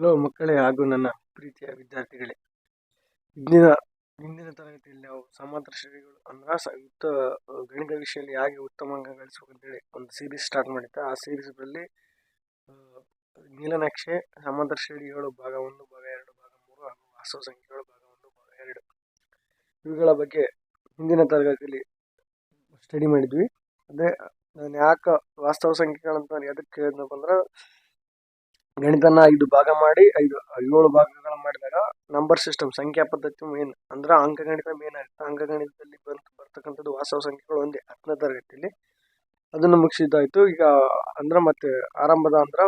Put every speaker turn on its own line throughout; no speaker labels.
Hello ಮಕ್ಕಳೇ ಹಾಗೂ ನನ್ನ ಪ್ರೀತಿಯ ವಿದ್ಯಾರ್ಥಿಗಳೇ, ಇಂದಿನ ಇಂದಿನ ತರಗತಿಯಲ್ಲಿ ನಾವು ಸಮಾಂತರ ಶ್ರೇಣಿಗಳು ಅಂದ್ರೆ ಸಂಯುಕ್ತ ಗಣಿತ ವಿಷಯದಲ್ಲಿ ಹೇಗೆ ಉತ್ತಮ ಅಂಕ ಹೇಳಿ ಒಂದು ಸೀರೀಸ್ ಸ್ಟಾರ್ಟ್ ಮಾಡಿದ್ದೆ. ಆ ಸೀರೀಸ್ನಲ್ಲಿ ನೀಲನಕ್ಷೆ ಸಮಾಂತರ ಶ್ರೇಣಿಗಳು ಭಾಗ ಒಂದು, ಭಾಗ ಎರಡು, ಭಾಗ ಮೂರು ಹಾಗೂ ವಾಸ್ತವ ಸಂಖ್ಯೆಗಳು ಭಾಗ ಒಂದು, ಭಾಗ ಎರಡು. ಇವುಗಳ ಬಗ್ಗೆ ಹಿಂದಿನ ತರಗತಿಯಲ್ಲಿ ಸ್ಟಡಿ ಮಾಡಿದ್ವಿ. ಅಂದರೆ ನಾನು ಯಾಕೆ ವಾಸ್ತವ ಸಂಖ್ಯೆಗಳಂತ ನಾನು ಎದಕ್ಕೆ ಅಂದ್ರೆ ಗಣಿತನ ಐದು ಭಾಗ ಮಾಡಿ, ಐದು, ಏಳು ಭಾಗಗಳ ಮಾಡಿದಾಗ ನಂಬರ್ ಸಿಸ್ಟಮ್ ಸಂಖ್ಯಾ ಪದ್ಧತಿ ಮೇನ್ ಅಂದ್ರೆ ಅಂಕಗಣಿತ ಮೇನ್ ಆಗುತ್ತೆ ಅಂಕಗಣಿತದಲ್ಲಿ ಬಂತ ಬರ್ತಕ್ಕಂಥದ್ದು ವಾಸ್ತವ ಸಂಖ್ಯೆಗಳು ಒಂದೇ ಹತ್ತನೇ ತರಗತಿಯಲ್ಲಿ ಅದನ್ನು ಮುಗಿಸಿದ್ದಾಯ್ತು. ಈಗ ಅಂದ್ರೆ ಮತ್ತೆ ಆರಂಭದ ಅಂದ್ರೆ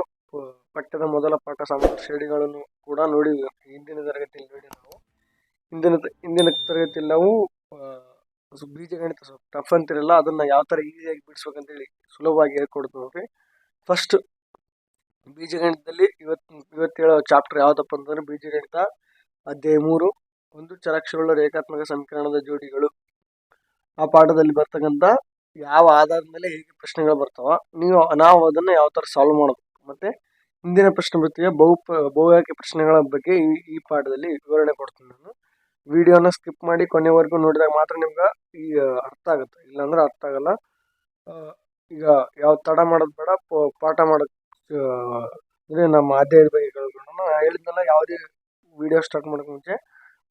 ಪಠ್ಯದ ಮೊದಲ ಪಾಠ ಸಾಮಾನ್ಯ ಶ್ರೇಣಿಗಳನ್ನು ಕೂಡ ನೋಡಿ ಹಿಂದಿನ ತರಗತಿಯಲ್ಲಿ ನೋಡಿ ನಾವು. ಹಿಂದಿನ ಹಿಂದಿನ ತರಗತಿಯಲ್ಲಿ ನಾವು ಬೀಜಗಣಿತ ಸ್ವಲ್ಪ ಟಫ್ ಅಂತಿರಲ್ಲ, ಅದನ್ನ ಯಾವ ಥರ ಈಸಿಯಾಗಿ ಬಿಡಿಸ್ಬೇಕಂತೇಳಿ ಸುಲಭವಾಗಿ ಹೇಳ್ಕೊಡ್ತೀವಿ ಫಸ್ಟ್ ಬೀಜಗಣಿತದಲ್ಲಿ ಇವತ್ತು ಇವತ್ತು ಹೇಳೋ ಚಾಪ್ಟರ್ ಯಾವ್ದಪ್ಪ ಅಂತಂದ್ರೆ ಬೀಜಗಣಿತ ಅಧ್ಯಾಯ ಮೂರು, ಒಂದು ಚರಾಕ್ಷರಗಳ ರೇಖಾತ್ಮಕ ಸಮೀಕರಣದ ಜೋಡಿಗಳು. ಆ ಪಾಠದಲ್ಲಿ ಬರ್ತಕ್ಕಂಥ ಯಾವ ಆಧಾರದ ಮೇಲೆ ಹೇಗೆ ಪ್ರಶ್ನೆಗಳು ಬರ್ತಾವ, ನೀವು, ನಾವು ಅದನ್ನ ಯಾವ ಥರ ಸಾಲ್ವ್ ಮಾಡೋದು ಮತ್ತೆ ಹಿಂದಿನ ಪ್ರಶ್ನೆ ಬರ್ತೀವಿ ಬಹು ಬಹುಯಾಕೆ ಪ್ರಶ್ನೆಗಳ ಬಗ್ಗೆ ಈ ಈ ಪಾಠದಲ್ಲಿ ವಿವರಣೆ ಕೊಡ್ತೀನಿ ನಾನು. ವಿಡಿಯೋನ ಸ್ಕಿಪ್ ಮಾಡಿ ಕೊನೆವರೆಗೂ ನೋಡಿದಾಗ ಮಾತ್ರ ನಿಮ್ಗೆ ಈ, ಅರ್ಥ ಆಗುತ್ತೆ, ಇಲ್ಲಾಂದ್ರೆ ಅರ್ಥ ಆಗಲ್ಲ. ಈಗ ಯಾವ ತಡ ಮಾಡೋದು ಬೇಡ ಪಾಠ ಮಾಡೋದು ಅಂದರೆ ನಮ್ಮ ಆದ್ಯತೆ ಬಗ್ಗೆ ಕೇಳ್ಕೊಂಡು ನಾನು ಹೇಳಿದ್ನಲ್ಲ, ಯಾವುದೇ ವಿಡಿಯೋ ಸ್ಟಾರ್ಟ್ ಮಾಡೋಕೆ ಮುಂಚೆ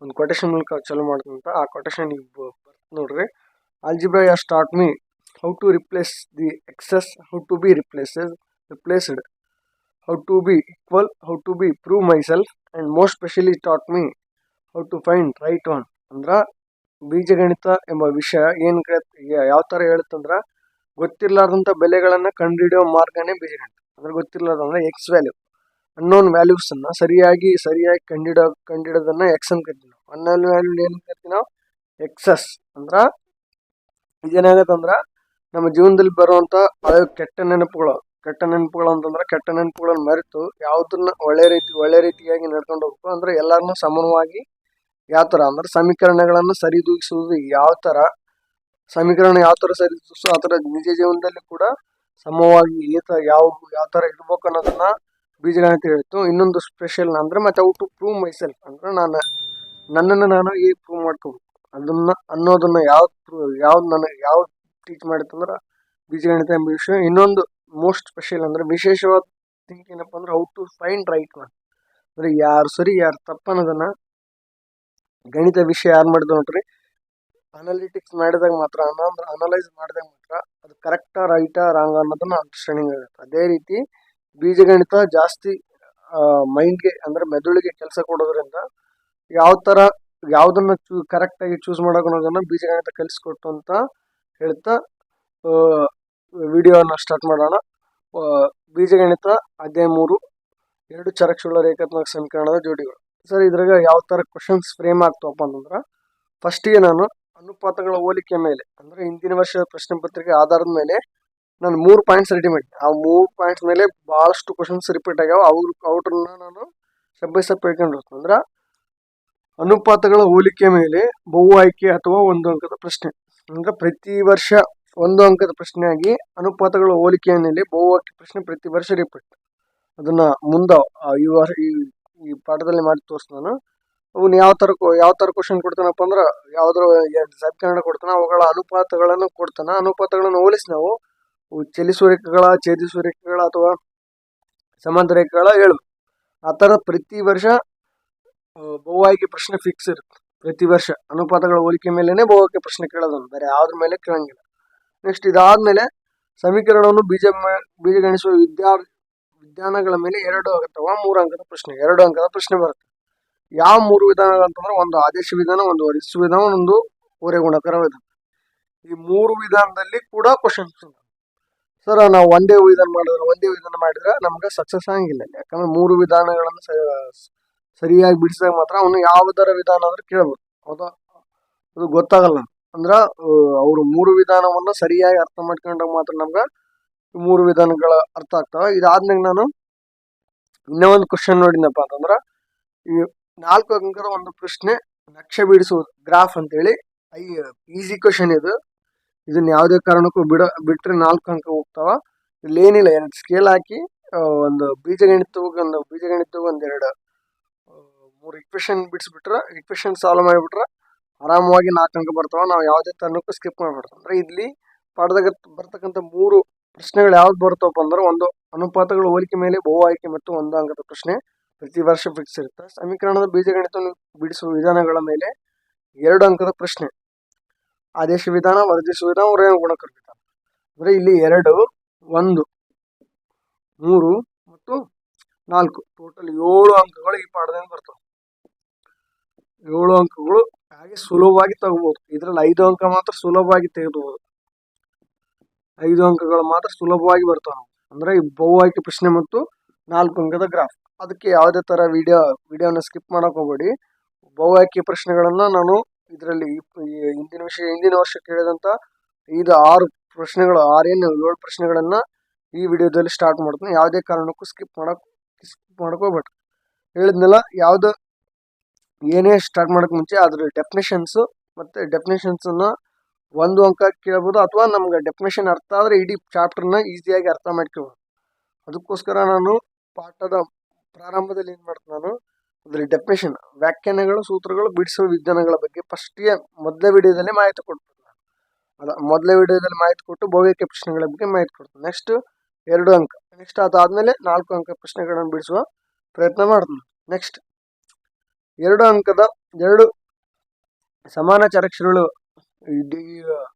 ಒಂದು ಕೊಟೇಶನ್ ಮೂಲಕ ಚಾಲೂ ಮಾಡ್ತಂತ ಆ ಕೊಟೇಶನ್ ಈಗ ಬರ್ತ ನೋಡ್ರಿ. Algebra yeah start me how to replace the x's how to be replaces replaced how to be equal how to be prove myself and most specially taught me how to find right one ಅಂದ್ರೆ ಬೀಜಗಣಿತ ಎಂಬ ವಿಷಯ ಏನು ಯಾವ ಥರ ಹೇಳುತ್ತಂದ್ರೆ ಗೊತ್ತಿರಲಾರ್ದಂಥ ಬೆಲೆಗಳನ್ನು ಕಂಡುಹಿಡಿಯೋ ಮಾರ್ಗನೇ ಬೀಜಗಣಿತ. ಅಂದ್ರೆ ಗೊತ್ತಿಲ್ಲದಂದ್ರೆ ಎಕ್ಸ್ ವ್ಯಾಲ್ಯೂ ಅನ್ನೋನ್ ವ್ಯಾಲ್ಯೂಸ್ ಅನ್ನ ಸರಿಯಾಗಿ ಸರಿಯಾಗಿ ಕಂಡಿಡ, ಕಂಡಿಡೋದನ್ನ ಎಕ್ಸ್ ಅಂತ ಕರಿತೀವಿ ನಾವು. ಅನ್ನೋನ್ ವ್ಯಾಲ್ಯೂ ಏನು ಕರಿತೀವಿ ನಾವು? ಎಕ್ಸಸ್ ಅಂದ್ರ ಇದೇನಾಗತ್ತಂದ್ರ ನಮ್ಮ ಜೀವನದಲ್ಲಿ ಬರುವಂತ ಹಳೆ ಕೆಟ್ಟ ನೆನಪುಗಳು. ಕೆಟ್ಟ ನೆನಪುಗಳು ಅಂತಂದ್ರೆ ಕೆಟ್ಟ ನೆನಪುಗಳನ್ನ ಮರೆತು ಯಾವ್ದನ್ನ ಒಳ್ಳೆ ರೀತಿ, ಒಳ್ಳೆ ರೀತಿಯಾಗಿ ನಡ್ಕೊಂಡು ಹೋಗ್ಬೇಕು. ಅಂದ್ರೆ ಎಲ್ಲರನ್ನ ಸಮಾನವಾಗಿ ಯಾವ ತರ? ಅಂದ್ರೆ ಸಮೀಕರಣಗಳನ್ನು ಸರಿದೂಗಿಸುವುದು ಯಾವ ತರ? ಸಮೀಕರಣ ಯಾವ ತರ ಸರಿದೂಗಿಸೋ ಆ ತರ ನಿಜ ಜೀವನದಲ್ಲಿ ಕೂಡ ಸಮವಾಗಿ ಈತ ಯಾವ ಯಾವ ಥರ ಇರ್ಬೇಕು ಅನ್ನೋದನ್ನ ಬೀಜಗಣಿತ ಹೇಳ್ತು ಇನ್ನೊಂದು ಸ್ಪೆಷಲ್ ಅಂದ್ರೆ ಮತ್ತೆ ಟು ಪ್ರೂವ್ ಮೈ ಸೆಲ್ಫ್ ಅಂದ್ರೆ ನಾನು, ನನ್ನನ್ನು ನಾನು ಈ ಪ್ರೂವ್ ಮಾಡ್ಕೋಬೇಕು? ಅದನ್ನ, ಅನ್ನೋದನ್ನ ಯಾವ್ದು ಯಾವ್ದು ನನಗೆ ಯಾವ್ದು ಟೀಚ್ ಮಾಡಿತ್ತಂದ್ರೆ ಬೀಜಗಣಿತ ಎಂಬ ವಿಷಯ ಇನ್ನೊಂದು ಮೋಸ್ಟ್ ಸ್ಪೆಷಲ್ ಅಂದ್ರೆ ವಿಶೇಷವಾದ ಥಿಂಕ್ ಏನಪ್ಪ ಅಂದ್ರೆ how to find right one ಅಂದ್ರೆ ಯಾರು ಸರಿ, ಯಾರು ತಪ್ಪು ಅನ್ನೋದನ್ನ ಗಣಿತ ವಿಷಯ ಯಾರು ಮಾಡಿದ್ರು ನೋಡ್ರಿ? ಅನಾಲಿಟಿಕ್ಸ್ ಮಾಡಿದಾಗ ಮಾತ್ರ ಅಂದ್ರೆ ಅನಲೈಸ್ ಮಾಡಿದಾಗ ಮಾತ್ರ ಅದು ಕರೆಕ್ಟಾ ರೈಟಾ ರಾಂಗ್ ಅನ್ನೋದನ್ನ ಅಂಡರ್ಸ್ಟ್ಯಾಂಡಿಂಗ್ ಆಗುತ್ತೆ ಅದೇ ರೀತಿ ಬೀಜಗಣಿತ ಜಾಸ್ತಿ ಮೈಂಡ್ಗೆ ಅಂದ್ರೆ ಮೆದುಳಿಗೆ ಕೆಲಸ ಕೊಡೋದ್ರಿಂದ ಯಾವ ತರ, ಯಾವುದನ್ನು ಚೂ ಕರೆಕ್ಟ್ ಆಗಿ ಚೂಸ್ ಮಾಡೋಕೆ ಅನ್ನೋದನ್ನ ಬೀಜಗಣಿತ ಕಲಿಸ್ಕೊಟ್ಟು ಅಂತ ಹೇಳ್ತಾ ವಿಡಿಯೋನ ಸ್ಟಾರ್ಟ್ ಮಾಡೋಣ. ಬೀಜಗಣಿತ ಅಧ್ಯಾಯ ಮೂರು, ಎರಡು ಚರಕ್ಷುಳ್ಳ ರೇಖಾತ್ಮಕ ಸಮೀಕರಣದ ಜೋಡಿಗಳು. ಸರ್, ಇದ್ರಾಗ ಯಾವ ತರ ಕ್ವಶನ್ಸ್ ಫ್ರೇಮ್ ಆಗ್ತವಪ್ಪ ಅಂತಂದ್ರೆ ಫಸ್ಟಿಗೆ ನಾನು ಅನುಪಾತಗಳ ಹೋಲಿಕೆ ಮೇಲೆ, ಅಂದ್ರೆ ಹಿಂದಿನ ವರ್ಷದ ಪ್ರಶ್ನೆ ಪತ್ರಿಕೆ ಆಧಾರದ ಮೇಲೆ ನಾನು ಮೂರು ಪಾಯಿಂಟ್ಸ್ ರೆಡಿ ಮಾಡಿದ್ದೆ. ಆ ಮೂರು ಪಾಯಿಂಟ್ಸ್ ಮೇಲೆ ಭಾಳಷ್ಟು ಕ್ವಶನ್ಸ್ ರಿಪೀಟ್ ಆಗ್ಯಾವ. ಅವ್ರ ಅವ್ರನ್ನ ನಾನು ಸ್ಟೆಪ್ ಬೈ ಸ್ಟೆಪ್ ಹೇಳ್ಕೊಂಡು ಅಂದ್ರೆ ಅನುಪಾತಗಳ ಹೋಲಿಕೆ ಮೇಲೆ ಬಹು ಆಯ್ಕೆ ಅಥವಾ ಒಂದು ಅಂಕದ ಪ್ರಶ್ನೆ, ಅಂದ್ರೆ ಪ್ರತಿ ವರ್ಷ ಒಂದು ಅಂಕದ ಪ್ರಶ್ನೆಯಾಗಿ ಅನುಪಾತಗಳ ಹೋಲಿಕೆಯ ಮೇಲೆ ಬಹು ಆಯ್ಕೆ ಪ್ರಶ್ನೆ ಪ್ರತಿ ವರ್ಷ ರಿಪೀಟ್ ಅದನ್ನ ಮುಂದ ಈ ವರ್ಷ ಈ ಪಾಠದಲ್ಲಿ ಮಾಡಿ ತೋರಿಸ್ ನಾನು. ಅವನ್ನ ಯಾವ ತರ ಯಾವ ತರ ಕ್ವಶನ್ ಕೊಡ್ತಾನಪ್ಪ ಅಂದ್ರೆ, ಯಾವ್ದ್ರ ಕನ್ನಡ ಕೊಡ್ತಾನ ಅವುಗಳ ಅನುಪಾತಗಳನ್ನು ಕೊಡ್ತಾನ. ಅನುಪಾತಗಳನ್ನು ಹೋಲಿಸಿ ನಾವು. ಚಲಿಸುವ ರೇಖೆಗಳ, ಛೇದಿಸುವ ರೇಖೆಗಳ ಅಥವಾ ಸಮಾಂತರ ರೇಖೆಗಳ ಹೇಳು. ಆ ಥರ ಪ್ರತಿ ವರ್ಷ ಬಹುವಾಗಿ ಪ್ರಶ್ನೆ ಫಿಕ್ಸ್ ಇರುತ್ತೆ. ಪ್ರತಿ ವರ್ಷ ಅನುಪಾತಗಳ ಹೋಲಿಕೆ ಮೇಲೆನೆ ಬಹುವಾಗಿ ಪ್ರಶ್ನೆ ಕೇಳೋದನ್ನು. ಬೇರೆ ಯಾವ್ದ್ರ ಮೇಲೆ ಕೇಳಂಗಿಲ್ಲ. ನೆಕ್ಸ್ಟ್ ಇದಾದ್ಮೇಲೆ ಸಮೀಕರಣವನ್ನು ಬೀಜ ಬೀಜಗಣಿಸುವ ವಿದ್ಯಾ ವಿಧಾನಗಳ ಮೇಲೆ ಎರಡು ಅಥವಾ ಮೂರು ಅಂಕದ ಪ್ರಶ್ನೆ. ಎರಡು ಅಂಕದ ಪ್ರಶ್ನೆ ಬರುತ್ತೆ. ಯಾವ ಮೂರು ವಿಧಾನ ಅಂತಂದ್ರೆ ಒಂದು ಆದೇಶ ವಿಧಾನ, ಒಂದು ವರಿಷ್ಠ ವಿಧಾನ, ಒಂದು ಓರೆ ಗುಣಕರ ವಿಧಾನ. ಈ ಮೂರು ವಿಧಾನದಲ್ಲಿ ಕೂಡ ಕ್ವಶನ್ ಸರ್ ನಾವು ಒಂದೇ ವಿಧಾನ ಮಾಡಿದ್ರೆ, ಒಂದೇ ವಿಧಾನ ಮಾಡಿದ್ರೆ ನಮ್ಗೆ ಸಕ್ಸಸ್ ಆಗಿಲ್ಲ ಯಾಕಂದ್ರೆ ಮೂರು ವಿಧಾನಗಳನ್ನು ಸರಿಯಾಗಿ ಬಿಡಿಸಿದಾಗ ಮಾತ್ರ ಅವನು ಯಾವುದರ ವಿಧಾನ ಅಂದ್ರೆ ಕೇಳ್ಬೋದು. ಹೌದಾ? ಅದು ಗೊತ್ತಾಗಲ್ಲ. ಅಂದ್ರ ಅವರು ಮೂರು ವಿಧಾನವನ್ನ ಸರಿಯಾಗಿ ಅರ್ಥ ಮಾಡ್ಕೊಂಡಾಗ ಮಾತ್ರ ನಮ್ಗೆ ಮೂರು ವಿಧಾನಗಳ ಅರ್ಥ ಆಗ್ತಾವ. ಇದಾದ್ಮೇಲೆ ನಾನು ಇನ್ನೂ ಒಂದು ಕ್ವಶನ್ ನೋಡಿನಪ್ಪ ಅಂತಂದ್ರ, ಈ ನಾಲ್ಕು ಅಂಕದ ಒಂದು ಪ್ರಶ್ನೆ, ನಕ್ಷೆ ಬಿಡಿಸುವುದು ಗ್ರಾಫ್ ಅಂತೇಳಿ. ಐ, ಈಸಿ ಕ್ವಶನ್ ಇದು. ಇದನ್ನ ಯಾವುದೇ ಕಾರಣಕ್ಕೂ ಬಿಡ, ಬಿಟ್ರೆ ನಾಲ್ಕು ಅಂಕ ಹೋಗ್ತಾವ. ಇಲ್ಲಿ ಏನಿಲ್ಲ, ಎರಡು ಸ್ಕೇಲ್ ಹಾಕಿ ಒಂದು ಬೀಜಗಣಿತಕ್ಕೆ ಒಂದು ಬೀಜಗಣಿತ ಎರಡು ಮೂರು ಇಕ್ವೇಶನ್ ಬಿಡಿಸ್ಬಿಟ್ರೆ ಇಕ್ವೇಶನ್ ಸಾಲ್ವ್ ಮಾಡಿಬಿಟ್ರೆ ಆರಾಮವಾಗಿ ನಾಲ್ಕು ಅಂಕ ಬರ್ತಾವ. ನಾವು ಯಾವುದೇ ತನಕ ಸ್ಕಿಪ್ ಮಾಡ್ಬಿಡ್ತೀವಿ ಅಂದ್ರೆ ಇಲ್ಲಿ ಪಾಠದಾಗ ಬರ್ತಕ್ಕಂಥ ಮೂರು ಪ್ರಶ್ನೆಗಳು ಯಾವ್ದು ಬರ್ತಾವಪ್ಪ ಅಂದ್ರೆ ಒಂದು ಅನುಪಾತಗಳ ಹೋಲಿಕೆ ಮೇಲೆ ಬಹು ಆಯ್ಕೆ ಮತ್ತು ಒಂದು ಅಂಕದ ಪ್ರಶ್ನೆ. ಪ್ರತಿ ವರ್ಷ ಫಿಕ್ಸ್ ಇರುತ್ತೆ. ಸಮೀಕರಣದ ಬೀಜಗಣಿತವನ್ನು ಬಿಡಿಸುವ ವಿಧಾನಗಳ ಮೇಲೆ ಎರಡು ಅಂಕದ ಪ್ರಶ್ನೆ. ಆದೇಶ ವಿಧಾನ, ವರ್ಧಿಸುವ ವಿಧಾನ ಹೊರ ಗುಣಕರ ವಿಧಾನ. ಅಂದ್ರೆ ಇಲ್ಲಿ ಎರಡು, ಒಂದು, ಮೂರು ಮತ್ತು ನಾಲ್ಕು. ಟೋಟಲ್ ಏಳು ಅಂಕಗಳು ಈ ಪಾಠದಿಂದ ಬರ್ತವೆ. ಏಳು ಅಂಕಗಳು ಹಾಗೆ ಸುಲಭವಾಗಿ ತಗೋಬಹುದು? ಇದ್ರಲ್ಲಿ ಐದು ಅಂಕ ಮಾತ್ರ ಸುಲಭವಾಗಿ ತೆಗೆದುಬಹುದು ಐದು ಅಂಕಗಳು ಮಾತ್ರ ಸುಲಭವಾಗಿ ಬರ್ತಾವೆ. ಅಂದ್ರೆ ಈ ಬಹು ಪ್ರಶ್ನೆ ಮತ್ತು ನಾಲ್ಕು ಅಂಕದ ಗ್ರಾಫ್ ಅದಕ್ಕೆ ಯಾವುದೇ ಥರ ವಿಡಿಯೋ ವಿಡಿಯೋನ ಸ್ಕಿಪ್ ಮಾಡೋಕೆ ಹೋಗಬೇಡಿ. ಬಹು ಪ್ರಶ್ನೆಗಳನ್ನು ನಾನು ಇದರಲ್ಲಿ ಹಿಂದಿನ ವಿಷಯ, ಹಿಂದಿನ ವರ್ಷ ಕೇಳಿದಂಥ ಐದು, ಆರು ಪ್ರಶ್ನೆಗಳು ಆರೇನು ಏಳು ಪ್ರಶ್ನೆಗಳನ್ನು ಈ ವಿಡಿಯೋದಲ್ಲಿ ಸ್ಟಾರ್ಟ್ ಮಾಡ್ತೀನಿ. ಯಾವುದೇ ಕಾರಣಕ್ಕೂ ಸ್ಕಿಪ್ ಮಾಡೋಕೆ ಸ್ಕಿಪ್ ಮಾಡಕ್ ಹೋಗ್ಬೇಡ್ರಿ ಹೇಳಿದ್ನಲ್ಲ, ಯಾವ್ದು ಏನೇ ಸ್ಟಾರ್ಟ್ ಮಾಡೋಕೆ ಮುಂಚೆ ಅದರ ಡೆಫಿನೇಷನ್ಸು ಮತ್ತು ಡೆಫಿನೇಷನ್ಸನ್ನು ಒಂದು ಅಂಕ ಕೇಳ್ಬೋದು ಅಥವಾ ನಮ್ಗೆ ಡೆಫಿನೇಷನ್ ಅರ್ಥ ಆದರೆ ಇಡೀ ಚಾಪ್ಟರ್ನ ಈಸಿಯಾಗಿ ಅರ್ಥ ಮಾಡ್ಕೋಬೋದು. ಅದಕ್ಕೋಸ್ಕರ ನಾನು ಪಾಠದ ಪ್ರಾರಂಭದಲ್ಲಿ ಏನ್ ಮಾಡ್ತೀನಿ ನಾನು? ಅದ್ರ ಡೆಪ್ರೆಷನ್ ವ್ಯಾಖ್ಯಾನಗಳು, ಸೂತ್ರಗಳು ಬಿಡಿಸುವ ವಿಜ್ಞಾನಗಳ ಬಗ್ಗೆ ಫಸ್ಟ್ಗೆ ಮೊದಲ ವಿಡಿಯೋದಲ್ಲಿ ಮಾಹಿತಿ ಕೊಡ್ತೀನಿ ನಾನು. ಅದ ಮೊದಲ ವಿಡಿಯೋದಲ್ಲಿ ಮಾಹಿತಿ ಕೊಟ್ಟು ಭೌಗೋಳಿಕ ಪ್ರಶ್ನೆಗಳ ಬಗ್ಗೆ ಮಾಹಿತಿ ಕೊಡ್ತೀನಿ. ನೆಕ್ಸ್ಟ್ ಎರಡು ಅಂಕ. ನೆಕ್ಸ್ಟ್ ಅದಾದ್ಮೇಲೆ ನಾಲ್ಕು ಅಂಕ ಪ್ರಶ್ನೆಗಳನ್ನು ಬಿಡಿಸುವ ಪ್ರಯತ್ನ ಮಾಡ್ತೀನಿ. ನೆಕ್ಸ್ಟ್ ಎರಡು ಅಂಕದ ಎರಡು ಸಮಾನ ಚರಕ್ಷರಗಳು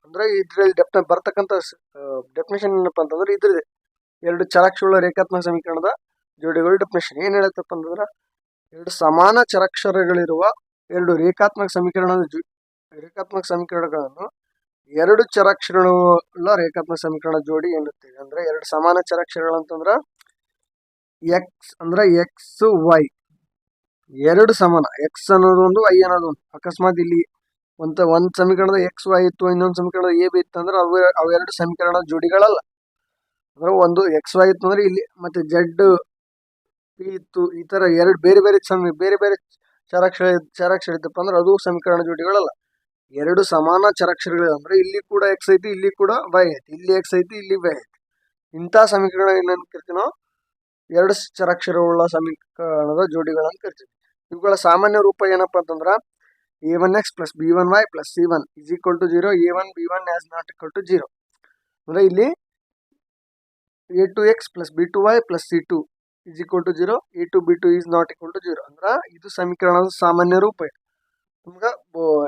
ಅಂದರೆ ಇದರಲ್ಲಿ ಡೆಫ್ನ ಬರ್ತಕ್ಕಂಥ ಡೆಫಿನೇಷನ್ ಏನಪ್ಪ ಅಂತಂದ್ರೆ ಇದ್ರದ್ದು. ಎರಡು ಚರಾಕ್ಷರಗಳ ರೇಖಾತ್ಮಕ ಸಮೀಕರಣದ ಜೋಡಿಗಳು ಡೆಫಿನೇಷನ್ ಏನ್ ಹೇಳತ್ತಪ್ಪ ಅಂತಂದ್ರೆ ಎರಡು ಸಮಾನ ಚರಾಕ್ಷರಗಳಿರುವ ಎರಡು ರೇಖಾತ್ಮಕ ಸಮೀಕರಣದ ಜೋ- ರೇಖಾತ್ಮಕ ಸಮೀಕರಣಗಳನ್ನು ಎರಡು ಚರಾಕ್ಷರಗಳ ರೇಖಾತ್ಮಕ ಸಮೀಕರಣ ಜೋಡಿ ಎನ್ನುತ್ತೇವೆ. ಅಂದ್ರೆ ಎರಡು ಸಮಾನ ಚರಾಕ್ಷರಗಳು ಅಂತಂದ್ರ ಎಕ್ಸ್ ಅಂದ್ರೆ ಎಕ್ಸ್ ವೈ ಎರಡು ಸಮಾನ. ಎಕ್ಸ್ ಅನ್ನೋದು ಒಂದು ವೈ ಅನ್ನೋದು ಒಂದು. ಅಕಸ್ಮಾತ್ ಇಲ್ಲಿ ಒಂದ್ ಒಂದ್ ಸಮೀಕರಣದ ಎಕ್ಸ್ ವೈ ಇತ್ತು, ಇನ್ನೊಂದು ಸಮೀಕರಣದ ಎ ಬಿ ಇತ್ತು ಅಂದ್ರೆ ಅವು ಅವೆರಡು ಸಮೀಕರಣ ಜೋಡಿಗಳಲ್ಲ. ಅಂದ್ರೆ ಒಂದು ಎಕ್ಸ್ ವೈ ಇತ್ತು ಅಂದ್ರೆ ಇಲ್ಲಿ ಮತ್ತೆ ಜೆಡ್ ಇತ್ತು. ಈ ತರ ಎರಡು ಬೇರೆ ಬೇರೆ ಸಮಿ, ಬೇರೆ ಬೇರೆ ಚರಾಕ್ಷರ ಚರಾಕ್ಷರ ಇತ್ತಪ್ಪ ಅಂದ್ರೆ ಅದು ಸಮೀಕರಣ ಜೋಡಿಗಳಲ್ಲ. ಎರಡು ಸಮಾನ ಚರಾಕ್ಷರಗಳು ಅಂದ್ರೆ ಇಲ್ಲಿ ಕೂಡ ಎಕ್ಸ್ ಐತಿ, ಇಲ್ಲಿ ಕೂಡ ವೈ ಐತಿ. ಇಲ್ಲಿ ಎಕ್ಸ್ ಐತಿ, ಇಲ್ಲಿ ವೈ ಐತಿ. ಇಂಥ ಸಮೀಕರಣ ಏನಂತ ಕರಿತೀವಿ ಎರಡು ಚರಾಕ್ಷರವುಳ್ಳ ಸಮೀಕರಣದ ಜೋಡಿಗಳನ್ನು ಕರಿತೀವಿ. ಇವುಗಳ ಸಾಮಾನ್ಯ ರೂಪ ಏನಪ್ಪ ಅಂತಂದ್ರೆ a one x plus b one y plus c one is equal to zero a one b one as not equal to zero ಅಂದ್ರೆ ಇಲ್ಲಿ a two x plus b two y plus c two is equal to zero a two b two is not equal to zero ಅಂದ್ರೆ ಇದು ಸಮೀಕರಣದ ಸಾಮಾನ್ಯ ರೂಪ ಇದು. ನಿಮ್ಗ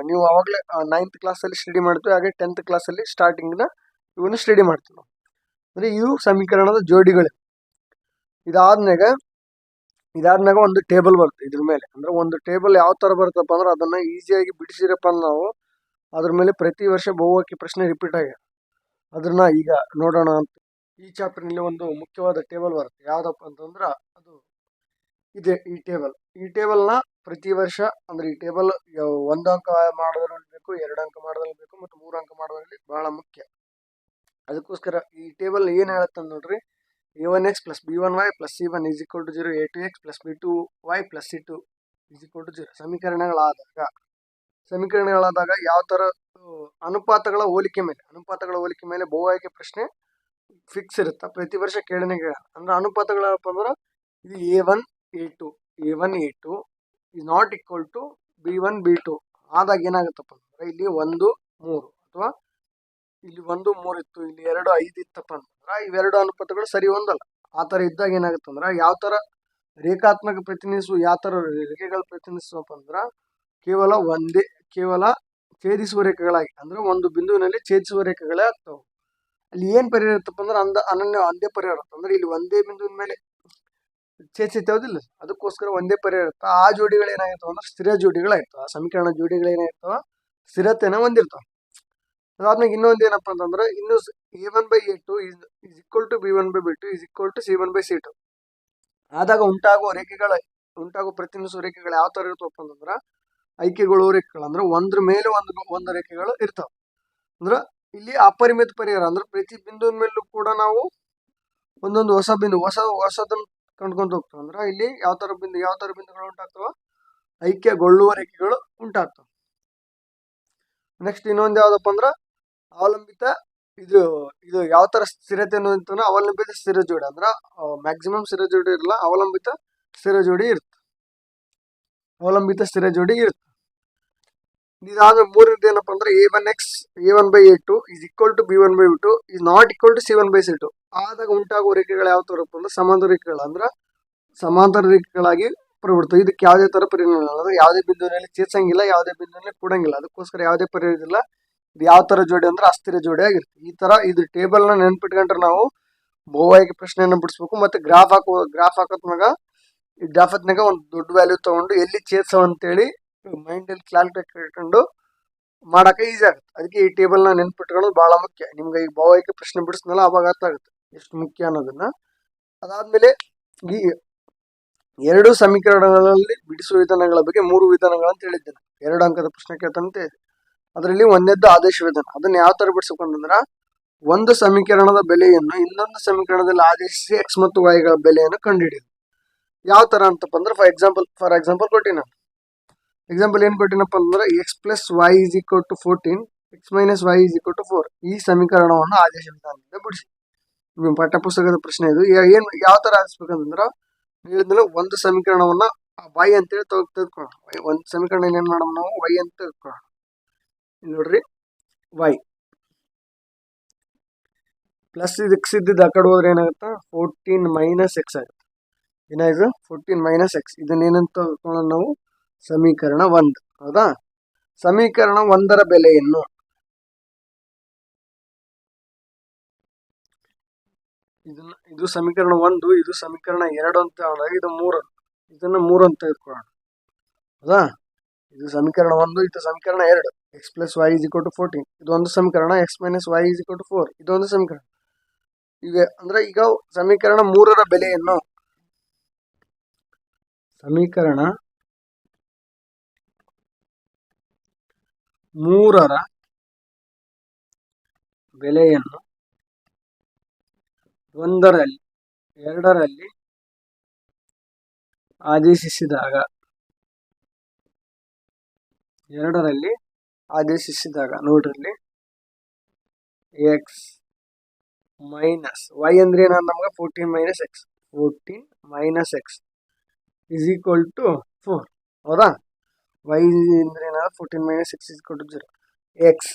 ನೀವು ಅವಾಗಲೇ ನೈನ್ತ್ ಕ್ಲಾಸಲ್ಲಿ ಸ್ಟಡಿ ಮಾಡ್ತೀವಿ, ಹಾಗೆ ಟೆಂತ್ ಕ್ಲಾಸಲ್ಲಿ ಸ್ಟಾರ್ಟಿಂಗ್ನ ಇವನ್ನ ಸ್ಟಡಿ ಮಾಡ್ತೀವಿ ನಾವು. ಅಂದರೆ ಇವು ಸಮೀಕರಣದ ಜೋಡಿಗಳು. ಇದಾದ್ಮ್ಯಾಗ ಇದಾದ್ಮ್ಯಾಗ ಒಂದು ಟೇಬಲ್ ಬರುತ್ತೆ ಇದ್ರ ಮೇಲೆ. ಅಂದ್ರೆ ಒಂದು ಟೇಬಲ್ ಯಾವ ಥರ ಬರುತ್ತಪ್ಪ ಅಂದ್ರೆ ಅದನ್ನು ಈಸಿಯಾಗಿ ಬಿಡಿಸಿರಪ್ಪ ಅಂದ್ರೆ ನಾವು ಅದ್ರ ಮೇಲೆ ಪ್ರತಿ ವರ್ಷ ಬಹುವಾಕ್ಯ ಪ್ರಶ್ನೆ ರಿಪೀಟ್ ಆಗಿದೆ ಅದನ್ನ ಈಗ ನೋಡೋಣ ಅಂತ. ಈ ಚಾಪ್ಟರ್ನಲ್ಲಿ ಒಂದು ಮುಖ್ಯವಾದ ಟೇಬಲ್ ಬರುತ್ತೆ. ಯಾವುದಪ್ಪ ಅಂತಂದ್ರೆ ಅದು ಇದೆ ಈ ಟೇಬಲ್ ಈ ಟೇಬಲ್ನ ಪ್ರತಿ ವರ್ಷ ಅಂದ್ರೆ ಈ ಟೇಬಲ್ ಒಂದು ಅಂಕ ಮಾಡೋದ್ರಲ್ಲಿ ಬೇಕು, ಎರಡು ಅಂಕ ಮಾಡೋದ್ರಲ್ಲಿ ಬೇಕು ಮತ್ತು ಮೂರು ಅಂಕ ಮಾಡೋದ್ರಲ್ಲಿ ಬಹಳ ಮುಖ್ಯ. ಅದಕ್ಕೋಸ್ಕರ ಈ ಟೇಬಲ್ ಏನ್ ಹೇಳುತ್ತೆ ನೋಡ್ರಿ. A one x plus b one y plus c one is equal to zero a two x plus b two y plus c two is equal to zero ಸಮೀಕರಣಗಳಾದಾಗ ಸಮೀಕರಣಗಳಾದಾಗ ಯಾವ ಥರ ಅನುಪಾತಗಳ ಹೋಲಿಕೆ ಮೇಲೆ, ಅನುಪಾತಗಳ ಹೋಲಿಕೆ ಮೇಲೆ ಬಹು ಪ್ರಶ್ನೆ ಫಿಕ್ಸ್ ಇರುತ್ತೆ? ಪ್ರತಿ ವರ್ಷ ಕೇಳನೆ ಕೇಳ. ಅಂದ್ರೆ ಅನುಪಾತಗಳಪ್ಪ ಅಂದ್ರೆ ಇದು a one a two a one a two is not equal to b one b two ಆದಾಗ ಏನಾಗುತ್ತಪ್ಪ ಅಂದ್ರೆ ಇಲ್ಲಿ ಒಂದು, ಮೂರು ಅಥವಾ ಇಲ್ಲಿ ಒಂದು, ಮೂರು ಇತ್ತು, ಇಲ್ಲಿ ಎರಡು, ಐದು ಇತ್ತಪ್ಪ ಅಂದ್ರೆ ಇವೆರಡು ಅನುಪಾತಗಳು ಸರಿ ಹೊಂದಲ್ಲ ಆ ತರ ಇದ್ದಾಗ ಏನಾಗುತ್ತೆ ಅಂದ್ರೆ ಯಾವ ತರ ರೇಖಾತ್ಮಕ ಪ್ರತಿನಿಧಿಸುವ ಯಾವ ತರ ರೇಖೆಗಳು ಪ್ರತಿನಿಧಿಸುವಪ್ಪ ಅಂದ್ರೆ ಕೇವಲ ಒಂದೇ, ಕೇವಲ ಛೇದಿಸುವ ರೇಖೆಗಳಾಗಿ, ಅಂದ್ರೆ ಒಂದು ಬಿಂದುವಿನಲ್ಲಿ ಛೇದಿಸುವ ರೇಖೆಗಳೇ ಆಗ್ತಾವೆ. ಅಲ್ಲಿ ಏನ್ ಪರಿಹಾರ ಇರ್ತಪ್ಪ ಅಂದ್ರೆ ಅಂದ, ಅನನ್ಯ ಒಂದೇ ಪರಿಹಾರ ಇರುತ್ತೆ ಅಂದ್ರೆ ಇಲ್ಲಿ ಒಂದೇ ಬಿಂದುವಿನ ಮೇಲೆ ಛೇದಿಸಿತ್ತವದಿಲ್ಲ ಅದಕ್ಕೋಸ್ಕರ ಒಂದೇ ಪರಿಹಾರ ಇರುತ್ತೆ. ಆ ಜೋಡಿಗಳು ಏನಾಗಿರ್ತಾವ ಅಂದ್ರೆ ಸ್ಥಿರ ಜೋಡಿಗಳಾಗಿರ್ತಾವ. ಆ ಸಮೀಕರಣ ಜೋಡಿಗಳು ಏನಾಗಿರ್ತಾವ? ಸ್ಥಿರತೆನ ಹೊಂದಿರ್ತಾವ. ಅದಾದ್ಮೇಲೆ ಇನ್ನೊಂದು ಏನಪ್ಪಾ ಅಂತಂದ್ರೆ ಇನ್ನು a one by a two is equal to b one by b two is equal to c one by c two ಆದಾಗ ಉಂಟಾಗುವ ರೇಖೆಗಳ, ಉಂಟಾಗುವ ಪ್ರತಿನಿಧಿಸುವ ರೇಖೆಗಳು ಯಾವ ತರ ಇರ್ತವಪ್ಪ ಅಂತಂದ್ರೆ ಐಕ್ಯಗಳು ರೇಖೆಗಳು ಅಂದ್ರೆ ಒಂದ್ರ ಮೇಲೆ ಒಂದು ಒಂದು ರೇಖೆಗಳು ಇರ್ತಾವ. ಅಂದ್ರ ಇಲ್ಲಿ ಅಪರಿಮಿತ ಪರಿಹಾರ ಅಂದ್ರೆ ಪ್ರತಿ ಬಿಂದುವಿನ ಮೇಲೂ ಕೂಡ ನಾವು ಒಂದೊಂದು ಹೊಸ ಬಿಂದು, ಹೊಸ, ಹೊಸದನ್ನ ಕಂಡ್ಕೊಂತ ಹೋಗ್ತಾವ. ಅಂದ್ರೆ ಇಲ್ಲಿ ಯಾವ ತರ ಬಿಂದು, ಯಾವ ತರ ಬಿಂದುಗಳು ಉಂಟಾಗ್ತವ ಐಕ್ಯಗೊಳ್ಳುವ ರೇಖೆಗಳು ಉಂಟಾಗ್ತವೆ. ನೆಕ್ಸ್ಟ್ ಇನ್ನೊಂದು ಯಾವ್ದಪ್ಪ ಅಂದ್ರ ಅವಲಂಬಿತ ಇದು ಇದು ಯಾವ ತರ ಸ್ಥಿರತೆ ಅನ್ನೋದಂತ ಅವಲಂಬಿತ ಸ್ಥಿರ ಜೋಡಿ ಅಂದ್ರ ಮ್ಯಾಕ್ಸಿಮಮ್ ಸ್ಥಿರ ಜೋಡಿ ಇರಲ್ಲ, ಅವಲಂಬಿತ ಸ್ಥಿರ ಜೋಡಿ ಇರುತ್ತೆ. ಅವಲಂಬಿತ ಸ್ಥಿರ ಜೋಡಿ ಇರುತ್ತೆ. ಇದಾದ ಮೂರನೇದು ಏನಪ್ಪಾ ಅಂದ್ರೆ a one x a one by a two is equal to b one by two is not equal to c one by c two ಆದಾಗ ಉಂಟಾಗುವ ರೇಖೆಗಳು ಯಾವ ತರಪ್ಪ ಅಂದ್ರೆ ಸಮಾಂತರ ರೇಖೆಗಳು ಅಂದ್ರೆ ಸಮಾಂತರ ರೇಖೆಗಳಾಗಿ ಪರಿಬಿಡ್ತವೆ ಇದಕ್ಕೆ ಯಾವುದೇ ತರ ಪರಿಣಾಮ ಇಲ್ಲ. ಯಾವುದೇ ಬಿಂದುವಿನಲ್ಲಿ ಚೇರ್ಸಂಗಿಲ್ಲ, ಯಾವುದೇ ಬಿಂದುವಿನಲ್ಲಿ ಕೂಡಂಗಿಲ್ಲ. ಅದಕ್ಕೋಸ್ಕರ ಯಾವುದೇ ಇಲ್ಲ. ಇದು ಯಾವ ತರ ಜೋಡಿ ಅಂದ್ರೆ ಅಸ್ಥಿರ ಜೋಡಿ ಆಗಿರುತ್ತೆ. ಈ ತರ ಇದು ಟೇಬಲ್ನ ನೆನ್ಪಿಟ್ಕೊಂಡ್ರೆ ನಾವು ಬಹುವಾಗಿ ಪ್ರಶ್ನೆಯನ್ನ ಬಿಡಿಸ್ಬೇಕು. ಮತ್ತೆ ಗ್ರಾಫ್ ಹಾಕೋ ಗ್ರಾಫ್ ಹಾಕೋದ್ನಾಗ ಈ ಗ್ರಾಫ್ ಒಂದು ದೊಡ್ಡ ವ್ಯಾಲ್ಯೂ ತಗೊಂಡು ಎಲ್ಲಿ ಚೇರ್ಸೋ ಅಂತೇಳಿ ಮೈಂಡ್ ಅಲ್ಲಿ ಕ್ಯಾಲ್ಕುಲೇಟ್ ಇಟ್ಕೊಂಡು ಮಾಡೋಕೆ ಈಸಿ ಆಗುತ್ತೆ. ಅದಕ್ಕೆ ಈ ಟೇಬಲ್ನ ನೆನ್ಪಿಟ್ಕೊಳ್ಳೋದು ಬಹಳ ಮುಖ್ಯ. ನಿಮ್ಗೆ ಈಗ ಬಹುವಾಯ್ಕೆ ಪ್ರಶ್ನೆ ಬಿಡಿಸ್ನಲ್ಲ ಅವಾಗ ಅರ್ಥ ಆಗುತ್ತೆ ಎಷ್ಟು ಮುಖ್ಯ ಅನ್ನೋದನ್ನ. ಅದಾದ್ಮೇಲೆ ಈ ಎರಡು ಸಮೀಕರಣಗಳಲ್ಲಿ ಬಿಡಿಸುವ ವಿಧಾನಗಳ ಬಗ್ಗೆ ಮೂರು ವಿಧಾನಗಳಂತ ಹೇಳಿದ್ದೇನೆ. ಎರಡು ಅಂಕದ ಪ್ರಶ್ನೆ ಕೇಳ್ತಂತೆ. ಅದರಲ್ಲಿ ಒಂದೇದ್ದು ಆದೇಶ ವಿಧಾನ. ಅದನ್ನ ಯಾವ ತರ ಬಿಡಿಸ್ಕೊಂಡ್ರಂದ್ರ ಒಂದು ಸಮೀಕರಣದ ಬೆಲೆಯನ್ನು ಇನ್ನೊಂದು ಸಮೀಕರಣದಲ್ಲಿ ಆದೇಶಿಸಿ ಎಕ್ಸ್ ಮತ್ತು ವೈಗಳ ಗಳ ಬೆಲೆಯನ್ನು ಕಂಡುಹಿಡಿಯುದು ಯಾವ ತರ ಅಂತಪ್ಪ ಅಂದ್ರೆ ಫಾರ್ ಎಕ್ಸಾಂಪಲ್ ಫಾರ್ ಎಕ್ಸಾಂಪಲ್ ಕೊಟ್ಟಿನ ಎಕ್ಸಾಂಪಲ್ ಏನ್ ಕೊಟ್ಟಿನಪ್ಪ ಅಂದ್ರೆ x plus y is equal to fourteen x minus y is equal to four ಈ ಸಮೀಕರಣವನ್ನು ಆದೇಶ ವಿಧಾನದಿಂದ ಬಿಡಿಸಿ. ನಿಮ್ಮ ಪಠ್ಯಪುಸ್ತಕದ ಪ್ರಶ್ನೆ ಇದು. ಏನ್, ಯಾವ ತರ ಅಂತಂದ್ರೆ ಹೇಳಿದ್ಮೇಲೆ ಒಂದು ಸಮೀಕರಣವನ್ನ ವೈ ಅಂತೇಳಿ ತೆಗ್- ತೆಗೆದುಕೊಳ್ಳೋಣ. ಒಂದು ಸಮೀಕರಣ ಏನ್ ಮಾಡೋಣ ನಾವು? ವೈ ಅಂತ ತೆಗೆದುಕೊಳ್ಳೋಣ. ನೋಡ್ರಿ. ವೈ ಪ್ಲಸ್ ಇದಕ್ಕೆ ಸಿದ್ದಿದ್ದು ಆ ಕಡೆ ಹೋದ್ರೆ ಏನಾಗುತ್ತೆ? ಫೋರ್ಟೀನ್ ಮೈನಸ್ ಎಕ್ಸ್ ಆಗುತ್ತೆ. ಏನಾಯ್ತು? ಫೋರ್ಟೀನ್ ಮೈನಸ್ ಎಕ್ಸ್ ಇದನ್ನ ಏನಂತ ತಗೊಳ್ಳೋಣ ನಾವು? ಸಮೀಕರಣ ಒಂದು. ಹೌದಾ? ಸಮೀಕರಣ ಒಂದರ ಬೆಲೆಯನ್ನು. ಇದನ್ನ, ಇದು ಸಮೀಕರಣ ಒಂದು, ಇದು ಸಮೀಕರಣ ಎರಡು ಅಂತ ಇದು ಮೂರು. ಇದನ್ನ ಮೂರು ಅಂತ ತೆಗೆದುಕೊಳ್ಳೋಣ. ಹೌದಾ? ಇದು ಸಮೀಕರಣ ಒಂದು, ಇದು ಸಮೀಕರಣ ಎರಡು. X plus y is equal to fourteen ಇದು ಒಂದು ಸಮೀಕರಣ x minus y is equal to four ಇದೊಂದು ಸಮೀಕರಣ. ಈಗ ಅಂದ್ರೆ ಈಗ ಸಮೀಕರಣ ಮೂರರ ಬೆಲೆಯನ್ನು. ಸಮೀಕರಣ ಮೂರರ ಬೆಲೆಯನ್ನು ಒಂದರಲ್ಲಿ, ಎರಡರಲ್ಲಿ ಆದೇಶಿಸಿದಾಗ ಎರಡರಲ್ಲಿ ಆದೇಶಿಸಿದಾಗ ನೋಡ್ರಲ್ಲಿ ಎಕ್ಸ್ ಮೈನಸ್ ವೈ ಅಂದ್ರೆ ಏನಾದ್ರು ನಮ್ಗೆ? Fourteen minus x fourteen minus x is equal to four ಹೌದಾ? ವೈ ಅಂದ್ರೆ ಏನ fourteen minus x is equal to zero x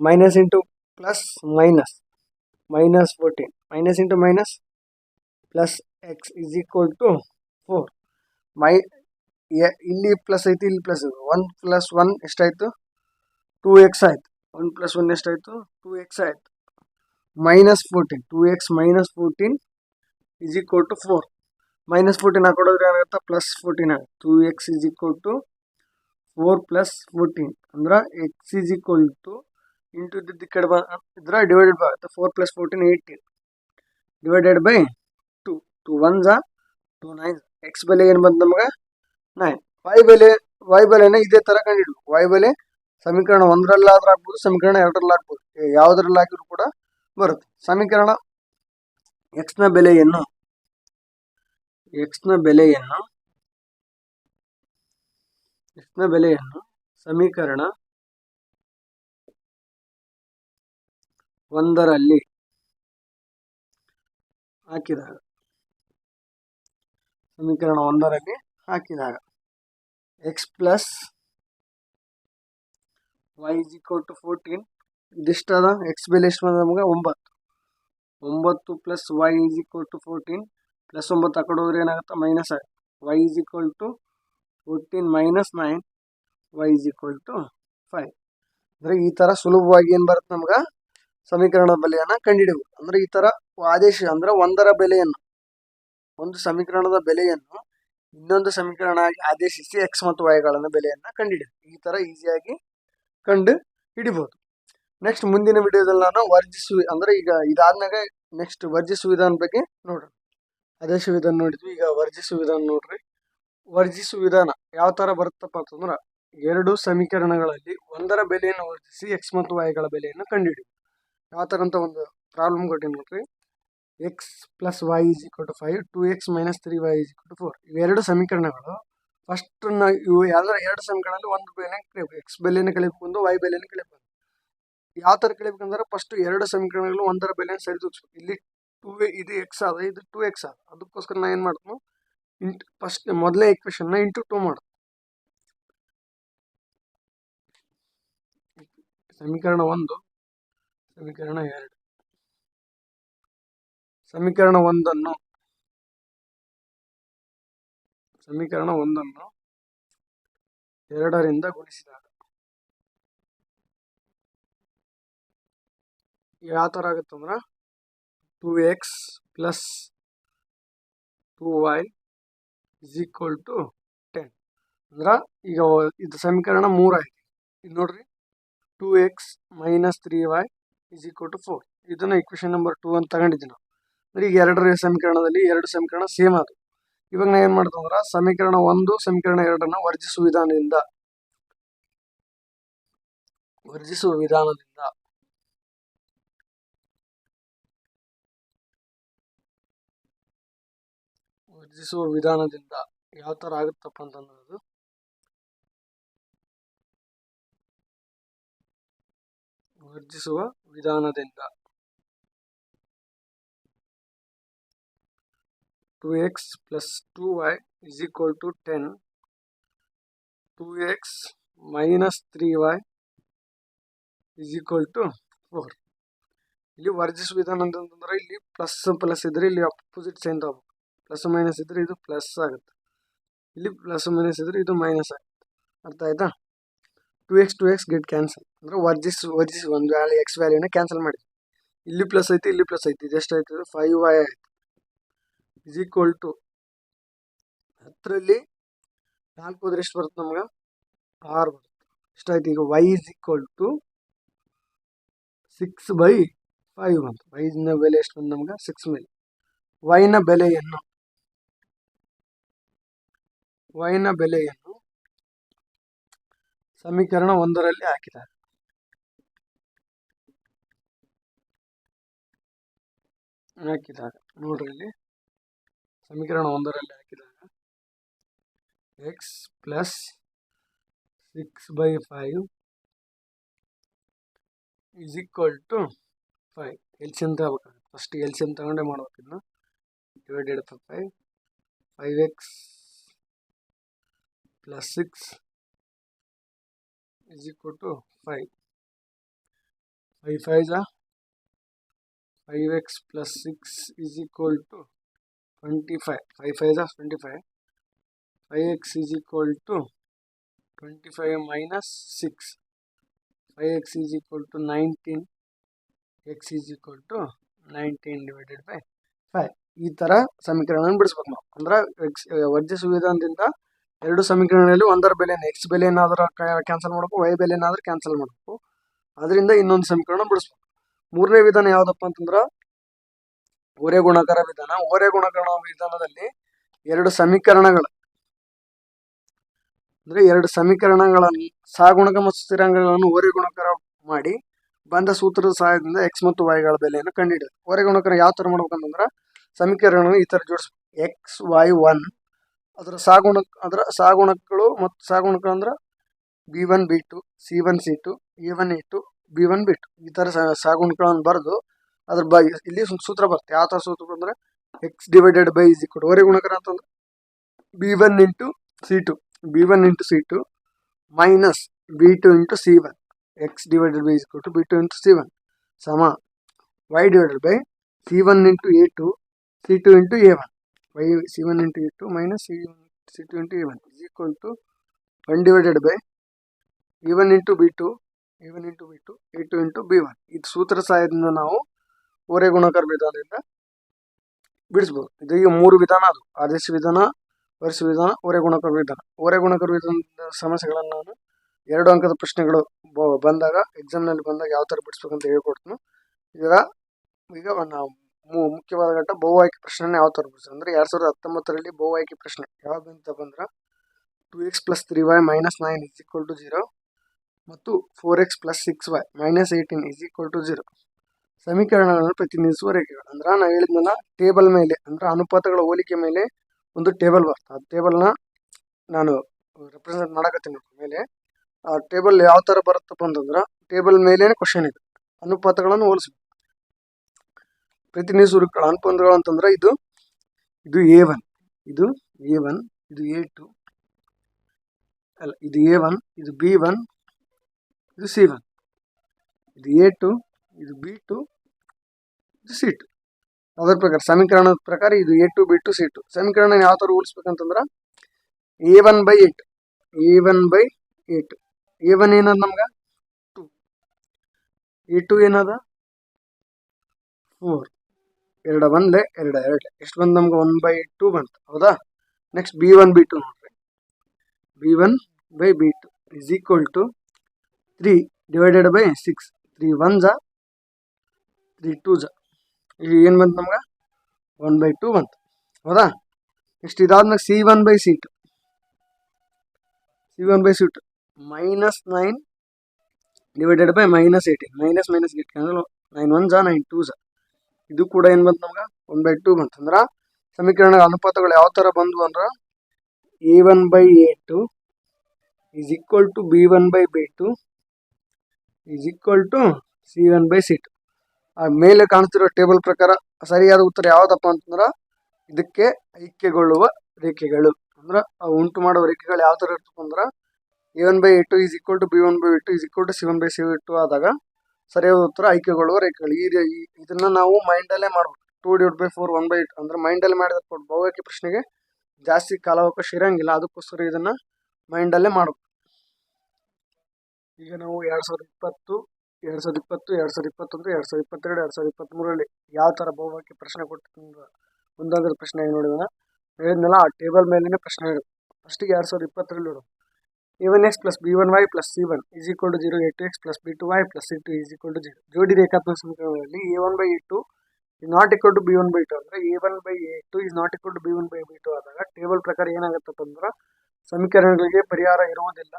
minus into plus minus minus fourteen minus into minus plus x is equal to four my a- ಇಲ್ಲಿ plus ಐತಿ, ಇಲ್ಲಿ plus one plus one ಎಷ್ಟಾಯ್ತು? Two X ಆಯ್ತು. One plus one ಎಷ್ಟಾಯ್ತು? Two X ಆಯ್ತು. Minus fourteen two X minus fourteen is equal to four minus fourteen ಹಾಕೊಡೋದ್ರೆ ಏನಾಗುತ್ತೆ? Plus fourteen ಆಗುತ್ತೆ. Two x is equal to four plus fourteen ಅಂದ್ರೆ x is equal to into ಇದ್ದಿದ್ದು ಕಡೆ ಬ divided by four plus fourteen eighteen divided by two two one ಜಾ to nine X ಬೆಲೆ ಏನು ಬಂತು ನಮಗೆ? ನೈನ್ ವೈ ಬೆಲೆ ವೈ ಬೆಲೆನ ಇದೇ ಥರ ಕಂಡಿಡ್ಬೇಕು. ವೈ ಬೆಲೆ ಸಮೀಕರಣ ಒಂದರಲ್ಲಾದ್ರೂ ಆಗ್ಬೋದು, ಸಮೀಕರಣ ಎರಡರಲ್ಲಿ ಆಗ್ಬೋದು. ಯಾವುದ್ರಲ್ಲಿ ಹಾಕಿದ್ರು ಕೂಡ ಬರುತ್ತೆ. ಸಮೀಕರಣ ಎಕ್ಸ್ನ ಬೆಲೆಯನ್ನು ಎಕ್ಸ್ನ ಬೆಲೆಯನ್ನು ನ ಬೆಲೆಯನ್ನು ಸಮೀಕರಣ ಒಂದರಲ್ಲಿ ಹಾಕಿದಾಗ, ಸಮೀಕರಣ ಒಂದರಲ್ಲಿ ಹಾಕಿದಾಗ x plus y is equal to fourteen ಇದಿಷ್ಟದ X ಬೆಲೆ ಎಷ್ಟು ಬಂದ ನಮಗೆ? ಒಂಬತ್ತು. ಒಂಬತ್ತು plus y is equal to fourteen plus ಒಂಬತ್ತು ಆ ಹೋದ್ರೆ ಏನಾಗುತ್ತೆ? ಮೈನಸ್ ಆಗುತ್ತೆ. Y is equal to fourteen minus nine y is equal to five ಅಂದರೆ ಈ ಥರ ಸುಲಭವಾಗಿ ಏನು ಬರುತ್ತೆ ನಮ್ಗೆ? ಸಮೀಕರಣದ ಬೆಲೆಯನ್ನು ಕಂಡುಹಿಡಿಯಬೇಕು ಅಂದರೆ ಈ ಥರ ಆದೇಶ, ಅಂದರೆ ಒಂದರ ಬೆಲೆಯನ್ನು, ಒಂದು ಸಮೀಕರಣದ ಬೆಲೆಯನ್ನು ಇನ್ನೊಂದು ಸಮೀಕರಣ ಆದೇಶಿಸಿ ಎಕ್ಸ್ ಮತ್ತು ವೈಗಳನ್ನು ಬೆಲೆಯನ್ನು ಕಂಡುಹಿಡಿಯಬೇಕು ಈ ಥರ ಈಸಿಯಾಗಿ ಕಂಡು ಹಿಡಿಬಹುದು ನೆಕ್ಸ್ಟ್ ಮುಂದಿನ ವಿಡಿಯೋದಲ್ಲಿ ನಾನು ವರ್ಜಿಸುವ ಅಂದ್ರೆ ಈಗ ಇದಾದ್ಮೇಲೆ ನೆಕ್ಸ್ಟ್ ವರ್ಜಿಸುವ ವಿಧಾನ ಬಗ್ಗೆ ನೋಡೋಣ. ಆದೇಶ ವಿಧಾನ ನೋಡಿದ್ವಿ, ಈಗ ವರ್ಜಿಸುವ ವಿಧಾನ ನೋಡ್ರಿ. ವರ್ಜಿಸು ವಿಧಾನ ಯಾವ ತರ ಬರುತ್ತಪ್ಪ ಅಂತಂದ್ರೆ ಎರಡು ಸಮೀಕರಣಗಳಲ್ಲಿ ಒಂದರ ಬೆಲೆಯನ್ನು ವರ್ಜಿಸಿ ಎಕ್ಸ್ ಮತ್ತು ವೈಗಳ ಬೆಲೆಯನ್ನು ಕಂಡುಹಿಡಿಯುವುದು. ಯಾವ ತರ ಅಂತ ಒಂದು ಪ್ರಾಬ್ಲಮ್ ಕೊಟ್ಟಿನಿ ನೋಡ್ರಿ. X plus y is equal to five two x minus three y is equal to four ಇವೆರಡು ಸಮೀಕರಣಗಳು. ಫಸ್ಟ್ ಇವು ಯಾವ್ದಾರ ಎರಡು ಸಮೀಕರಣದಲ್ಲಿ ಒಂದು ಬೆಲೆ ಕಳಿಬೇಕು ಎಕ್ಸ್ ಬೆಲೆಯನ್ನು ಕಳಿಬೇಕು ವೈ ಬೆಲೆಯನ್ನು ಕಳಿಬೇಕು ಯಾವ ತರ ಕಳಿಬೇಕಂದ್ರೆ ಫಸ್ಟ್ ಎರಡು ಸಮೀಕರಣಗಳು ಒಂದರ ಬೆಲೆಯನ್ನು ಸರಿದೂಗಿಸ್ಬೇಕು. ಇಲ್ಲಿ ಟೂ ಇದು ಎಕ್ಸ್ ಆದ, ಇದು ಟೂ ಎಕ್ಸ್ ಆದ. ಅದಕ್ಕೋಸ್ಕರ ನಾ ಏನು ಮಾಡ್ತೀನಿ? ಇಂಟು, ಫಸ್ಟ್ ಮೊದಲೇ equation ಇಂಟು ಟೂ ಮಾಡು. ಸಮೀಕರಣ ಒಂದು, ಸಮೀಕರಣ ಎರಡು. ಸಮೀಕರಣ ಒಂದನ್ನು ಸಮೀಕರಣ ಒಂದನ್ನು ಎರಡರಿಂದ ಗುಣಿಸಿದಾಗ. ಯಾವ ಥರ ಆಗುತ್ತಂದ್ರೆ two x plus two y is equal to ten ಅಂದ್ರೆ ಈಗ ಇದು ಸಮೀಕರಣ ಮೂರು ಆಯ್ತು. ಇದು ನೋಡ್ರಿ. Two x minus three y is equal to four ಇದನ್ನ ಇಕ್ವೇಶನ್ ನಂಬರ್ ಟೂ ಅಂತ ತಗೊಂಡಿದ್ದೀನಿ ನಾವು. ಅಂದ್ರೆ ಈಗ ಎರಡರ ಸಮೀಕರಣದಲ್ಲಿ ಎರಡು ಸಮೀಕರಣ ಸೇಮ್ ಅದು. ಇವಾಗ ನಾ ಏನ್ ಅಂದ್ರೆ ಸಮೀಕರಣ ಒಂದು, ಸಮೀಕರಣ ಎರಡನ್ನ ವರ್ಜಿಸುವ ವಿಧಾನದಿಂದ. ವರ್ಜಿಸುವ ವಿಧಾನದಿಂದ. ವರ್ಜಿಸುವ ವಿಧಾನದಿಂದ ಯಾವ ತರ ಆಗುತ್ತಪ್ಪ ಅಂತಂದ್ರೆ ಅದು. ವರ್ಜಿಸುವ ವಿಧಾನದಿಂದ. Two x plus two y is equal to ten two x minus three y is equal to four ಇಲ್ಲಿ ವರ್ಜಿಸುವ ವಿಧಾನ ಅಂತಂದ್ರೆ ಇಲ್ಲಿ ಪ್ಲಸ್ ಪ್ಲಸ್ ಇದ್ರೆ ಇಲ್ಲಿ ಅಪೋಸಿಟ್ ಸೈನ್ ತಗೋಬೇಕು ಪ್ಲಸ್ ಮೈನಸ್ ಇದ್ರೆ ಇದು ಪ್ಲಸ್ ಆಗುತ್ತೆ. ಇಲ್ಲಿ ಪ್ಲಸ್ ಮೈನಸ್ ಇದ್ರೆ ಇದು ಮೈನಸ್ ಆಗುತ್ತೆ. ಅರ್ಥ ಆಯ್ತಾ? Two x two x get cancel ಅಂದ್ರೆ ವರ್ಜಿಸ್ ವರ್ಜಿಸ್ ಒಂದು ವ್ಯಾಲ್ಯೂ ಎಕ್ಸ್ ವ್ಯಾಲ್ಯೂನ ಕ್ಯಾನ್ಸಲ್ ಮಾಡಿ. ಇಲ್ಲಿ ಪ್ಲಸ್ ಐತಿ, ಇಲ್ಲಿ ಪ್ಲಸ್ ಐತಿ. ಇದು ಎಷ್ಟು ಆಯ್ತು? ಫೈವ್ ವೈ ಆಯ್ತು. ಇಸ್ ಈಕ್ವಲ್ ಟು ಹತ್ತರಲ್ಲಿ ನಾಲ್ಕು ಹೋದ್ರೆ ಎಷ್ಟು ಬರುತ್ತೆ ನಮ್ಗೆ? ಆರು ಬರುತ್ತೆ. ಎಷ್ಟಾಯ್ತು ಈಗ y is equal to six by five ಬಂತು. ವೈನ ಬೆಲೆ ಎಷ್ಟು ಬಂತು ನಮ್ಗೆ? ಸಿಕ್ಸ್ ಮೇಲೆ. ವೈನ ಬೆಲೆಯನ್ನು ವೈನ ಬೆಲೆಯನ್ನು ಸಮೀಕರಣ ಒಂದರಲ್ಲಿ ಹಾಕಿದ್ದಾರೆ. ಹಾಕಿದಾಗ ನೋಡ್ರಿ ಇಲ್ಲಿ. ಸಮೀಕರಣ ಒಂದರಲ್ಲಿ ಹಾಕಿದಾಗ x plus six by five is equal to five L M ತಗೋಬೇಕಾಗುತ್ತೆ first L C M ತಗೊಂಡೇ ಮಾಡ್ಬೇಕು ಇದನ್ನ divided by five five x plus six is equal to 5. 5 5 are 5x plus 6 is equal to 25. 5 5 are 25. 5x is equal to 25 minus 6. 5x is equal to 19. x is equal to 19 divided by 5. ಈ ಥರ ಸಮೀಕರಣವನ್ನು ಬಿಡಿಸ್ಬೇಕು ನಾವು ಅಂದ್ರೆ X ವರ್ಜಿಸುವ ವಿಧಾನದಿಂದ ಎರಡು ಸಮೀಕರಣಗಳಲ್ಲಿ ಒಂದರ ಬೆಲೆ ಎಕ್ಸ್ ಬೆಲೆ ಏನಾದರೂ ಕ್ಯಾನ್ಸಲ್ ಮಾಡಬೇಕು ವೈ ಬೆಲೆ ಏನಾದರೂ ಕ್ಯಾನ್ಸಲ್ ಮಾಡಬೇಕು. ಅದರಿಂದ ಇನ್ನೊಂದು ಸಮೀಕರಣ ಬಿಡಿಸ್ಬೇಕು. ಮೂರನೇ ವಿಧಾನ ಯಾವುದಪ್ಪ ಅಂತಂದ್ರೆ, ಓರೆ ಗುಣಕರ ವಿಧಾನ. ಓರೆ ಗುಣಕರ ವಿಧಾನದಲ್ಲಿ ಎರಡು ಸಮೀಕರಣಗಳು, ಅಂದ್ರೆ ಎರಡು ಸಮೀಕರಣಗಳನ್ನು ಸಹಗುಣಕ ಮತ್ತು ಸ್ಥಿರಾಂಗಗಳನ್ನು ಓರೆ ಗುಣಕರ ಮಾಡಿ ಬಂದ ಸೂತ್ರದ ಸಹಾಯದಿಂದ ಎಕ್ಸ್ ಮತ್ತು ವೈಗಳ ಬೆಲೆಯನ್ನು ಕಂಡುಹಿಡಿಯೋದು ಓರೆ ಗುಣಕರ ಯಾವ ತರ ಮಾಡ್ಬೇಕಂತಂದ್ರೆ ಸಮೀಕರಣಗಳನ್ನು ಈ ತರ ಜೋಡಿಸ್ಬೇಕು. ಎಕ್ಸ್ ವೈ ಒನ್ ಅದರ ಸಾಗುಣ, ಅದರ ಸಾಗುಣಕಗಳು ಮತ್ತು ಸಾಗುಣಕಗಳು ಅಂದ್ರೆ b one b two c one c two a one a two b one b two ಈ ಥರ ಸಾಗುಣಕಗಳನ್ನು ಬರೆದು ಅದ್ರ ಬೈ, ಇಲ್ಲಿ ಸೂತ್ರ ಬರುತ್ತೆ. ಯಾವ ಥರ ಸೂತ್ರ ಅಂದ್ರೆ x divided by is equal ಹೊರೆ ಗುಣಕರ ಅಂತಂದ್ರೆ b one into c two b one into c two minus b two into c one x divided by is to b two into c one ಸಮ y divided by c one into a two c two into a one y c1 into a2 minus c1 c2 into a1 is equal to 1 divided by a1 into b2 a1 into b2 a2 into b1 ಇದು ಸೂತ್ರ ಸಹಾಯದಿಂದ ನಾವು ಓರೆ ಗುಣಕರ ವಿಧಾನದಿಂದ ಬಿಡಿಸ್ಬೋದು. ಇದು ಈಗ ಮೂರು ವಿಧಾನ ಅದು. ಆದೇಶ ವಿಧಾನ, ವರ್ಷ ವಿಧಾನ, ಓರೆ ಗುಣಕರ ವಿಧಾನ ಓರೆ ಗುಣಕರ ವಿಧಾನದ ಸಮಸ್ಯೆಗಳನ್ನು ನಾನು ಎರಡು ಅಂಕದ ಪ್ರಶ್ನೆಗಳು ಬ- ಬಂದಾಗ ಎಕ್ಸಾಮ್ನಲ್ಲಿ ಬಂದಾಗ ಯಾವ ಥರ ಬಿಡಿಸ್ಬೇಕಂತ ಹೇಳ್ಕೊಡ್ತೀನಿ, ಈಗ ಈಗ ನಾವು ಮುಖ್ಯವಾದ ಘಟ್ಟ ಬಹು ಆಯ್ಕೆ ಪ್ರಶ್ನೆ ಯಾವ ಥರ ಬಿಡಿಸ್ ಅಂದ್ರೆ ಎರಡ್ ಸಾವಿರದ ಹತ್ತೊಂಬತ್ತರಲ್ಲಿ ಬಹು ಆಯ್ಕೆ ಪ್ರಶ್ನೆ. ಯಾವ್ದು ಅಂತ ಬಂದ್ರೆ two x plus three y minus nine is equal to zero ಮತ್ತು four x plus six y minus eighteen is equal to zero ಸಮೀಕರಣಗಳನ್ನು ಪ್ರತಿನಿಧಿಸುವ ರೇಖೆಗಳು. ಅಂದ್ರೆ ನಾವು ಹೇಳಿದ್ನಲ್ಲ ಟೇಬಲ್ ಮೇಲೆ, ಅಂದ್ರೆ ಅನುಪಾತಗಳ ಹೋಲಿಕೆ ಮೇಲೆ ಒಂದು ಟೇಬಲ್ ಬರ್ತದೆ. ಆ ಟೇಬಲ್ನ ನಾನು ರೆಪ್ರೆಸೆಂಟ್ ಮಾಡಕತ್ತೀನಿ ಮೇಲೆ. ಆ ಟೇಬಲ್ ಯಾವ ಥರ ಬರುತ್ತಪ್ಪ ಅಂತಂದ್ರೆ ಟೇಬಲ್ ಮೇಲೇ ಕ್ವಶನ್ ಇದೆ. ಅನುಪಾತಗಳನ್ನು ಹೋಲಿಸ್ಬೇಕು. ಪ್ರತಿನಿಧಿಸುವ ಅನುಪಾತಗಳು ಅಂತಂದ್ರೆ ಇದು ಇದು ಎ ಒನ್ ಇದು ಎ ಒನ್ ಇದು ಎ ಟು ಅಲ್ಲ, ಇದು ಎ ಒನ್ ಇದು ಬಿ ಒನ್ ಇದು ಸಿ ಒನ್ ಇದು ಎ ಟು ಇದು ಬಿ ಟು ಇದು ಸಿ ಟು ಅದರ ಪ್ರಕಾರ, ಸಮೀಕರಣದ ಪ್ರಕಾರ ಇದು a two b two c two ಸಮೀಕರಣ ಯಾವ ಥರ ಹೋಲಿಸ್ಬೇಕಂತಂದ್ರೆ a one by eight a one by eight a one ಏನದ ನಮ್ಗೆ? ಟು ಎ ಟು ಏನದ? ಫೋರ್ ಎರಡು ಒಂದ್ಲೆ ಎರಡು ಎರಡು. ಎಷ್ಟು ಬಂದು ನಮ್ಗೆ ಒನ್ ಬೈ ಟು ಬಂತು. ಹೌದಾ? Next b one b two ನೋಡ್ರಿ. B one by b two is equal to three divided by six three one ಜಾ ತ್ರೀ ಟೂ ಜಾ ಇಲ್ಲಿ ಏನು ಬಂತು ನಮ್ಗೆ? ಒನ್ ಬೈ ಟು ಬಂತು. ಹೌದಾ? ನೆಕ್ಸ್ಟ್ ಇದಾದ್ಮೇಲೆ c one by c two c one by c two minus nine divided by minus eighteen minus minus eighteen ಅಂದ್ರೆ ನೈನ್ ಒನ್ ಜಾ ನೈನ್ ಟೂ ಜಾ ಇದು ಕೂಡ ಏನು ಬಂತು ನಮ್ಗೆ? ಒನ್ ಬೈ ಟು ಬಂತಂದ್ರ ಸಮೀಕರಣ ಅನುಪಾತಗಳು ಯಾವ ತರ ಬಂದ್ವು ಅಂದ್ರ a one by a two is equal to b one by b two is equal to c one by c two ಆ ಮೇಲೆ ಕಾಣ್ತಿರೋ ಟೇಬಲ್ ಪ್ರಕಾರ ಸರಿಯಾದ ಉತ್ತರ ಯಾವುದಪ್ಪ ಅಂತಂದ್ರೆ ಇದಕ್ಕೆ ಐಕ್ಯಗೊಳ್ಳುವ ರೇಖೆಗಳು. ಅಂದ್ರೆ ಅವು ಉಂಟು ಮಾಡುವ ರೇಖೆಗಳು ಯಾವ ಥರ ಇರ್ತಪ್ಪ ಅಂದ್ರೆ a one by a two is equal to b one by a two is equal to c one by c two ಆದಾಗ ಸರಿಯಾದ ಉತ್ತರ ಆಯ್ಕೆಗಳು, ರೇಖೆಗಳು. ಈ ಇದನ್ನ ನಾವು ಮೈಂಡಲ್ಲೇ ಮಾಡ್ಬೇಕು. Two divide by four one by eight ಅಂದರೆ ಮೈಂಡಲ್ಲಿ ಮಾಡಿದ ಭೌಗೋಳಿಕ ಪ್ರಶ್ನೆಗೆ ಜಾಸ್ತಿ ಕಾಲಾವಕಾಶ ಇರೋಂಗಿಲ್ಲ. ಅದಕ್ಕೋಸ್ಕರ ಇದನ್ನು ಮೈಂಡಲ್ಲೇ ಮಾಡಬೇಕು. ಈಗ ನಾವು ಎರಡು ಸಾವಿರದ ಇಪ್ಪತ್ತು, ಎರಡು ಸಾವಿರದ ಇಪ್ಪತ್ತು, ಎರಡು ಸಾವಿರದ ಇಪ್ಪತ್ತೊಂದು ಎರಡು ಸಾವಿರದ ಇಪ್ಪತ್ತೆರಡು, ಎರಡು ಸಾವಿರದ ಇಪ್ಪತ್ತ್ಮೂರಲ್ಲಿ ಯಾವ ಥರ ಭೌಗೋಳಿಕ ಪ್ರಶ್ನೆ ಕೊಟ್ಟಿದ್ದ ಮುಂದಾದ್ರ ಪ್ರಶ್ನೆ ನೋಡಿದ ಹೇಳಿದ್ನಲ್ಲ, ಆ ಟೇಬಲ್ ಮೇಲಿನ ಪ್ರಶ್ನೆ ಫಸ್ಟಿಗೆ ಎರಡು ಸಾವಿರದ ಇಪ್ಪತ್ತರಲ್ಲಿ ನೋಡು. a1x plus b1y plus c1 is equal to 0 a2x plus b2y plus c2 is equal to 0 ಜೋಡಿ ರೇಖಾತ್ಮಕ ಸಮೀಕರಣಗಳಲ್ಲಿ a1 to a2 is not equal to b1 by 2 ಅಂದರೆ a1 by a2 is not equal to b1 by b2 ಆದಾಗ table ಪ್ರಕಾರ ಏನಾಗುತ್ತಪ್ಪ ಸಮೀಕರಣಗಳಿಗೆ ಪರಿಹಾರ ಇರುವುದಿಲ್ಲ.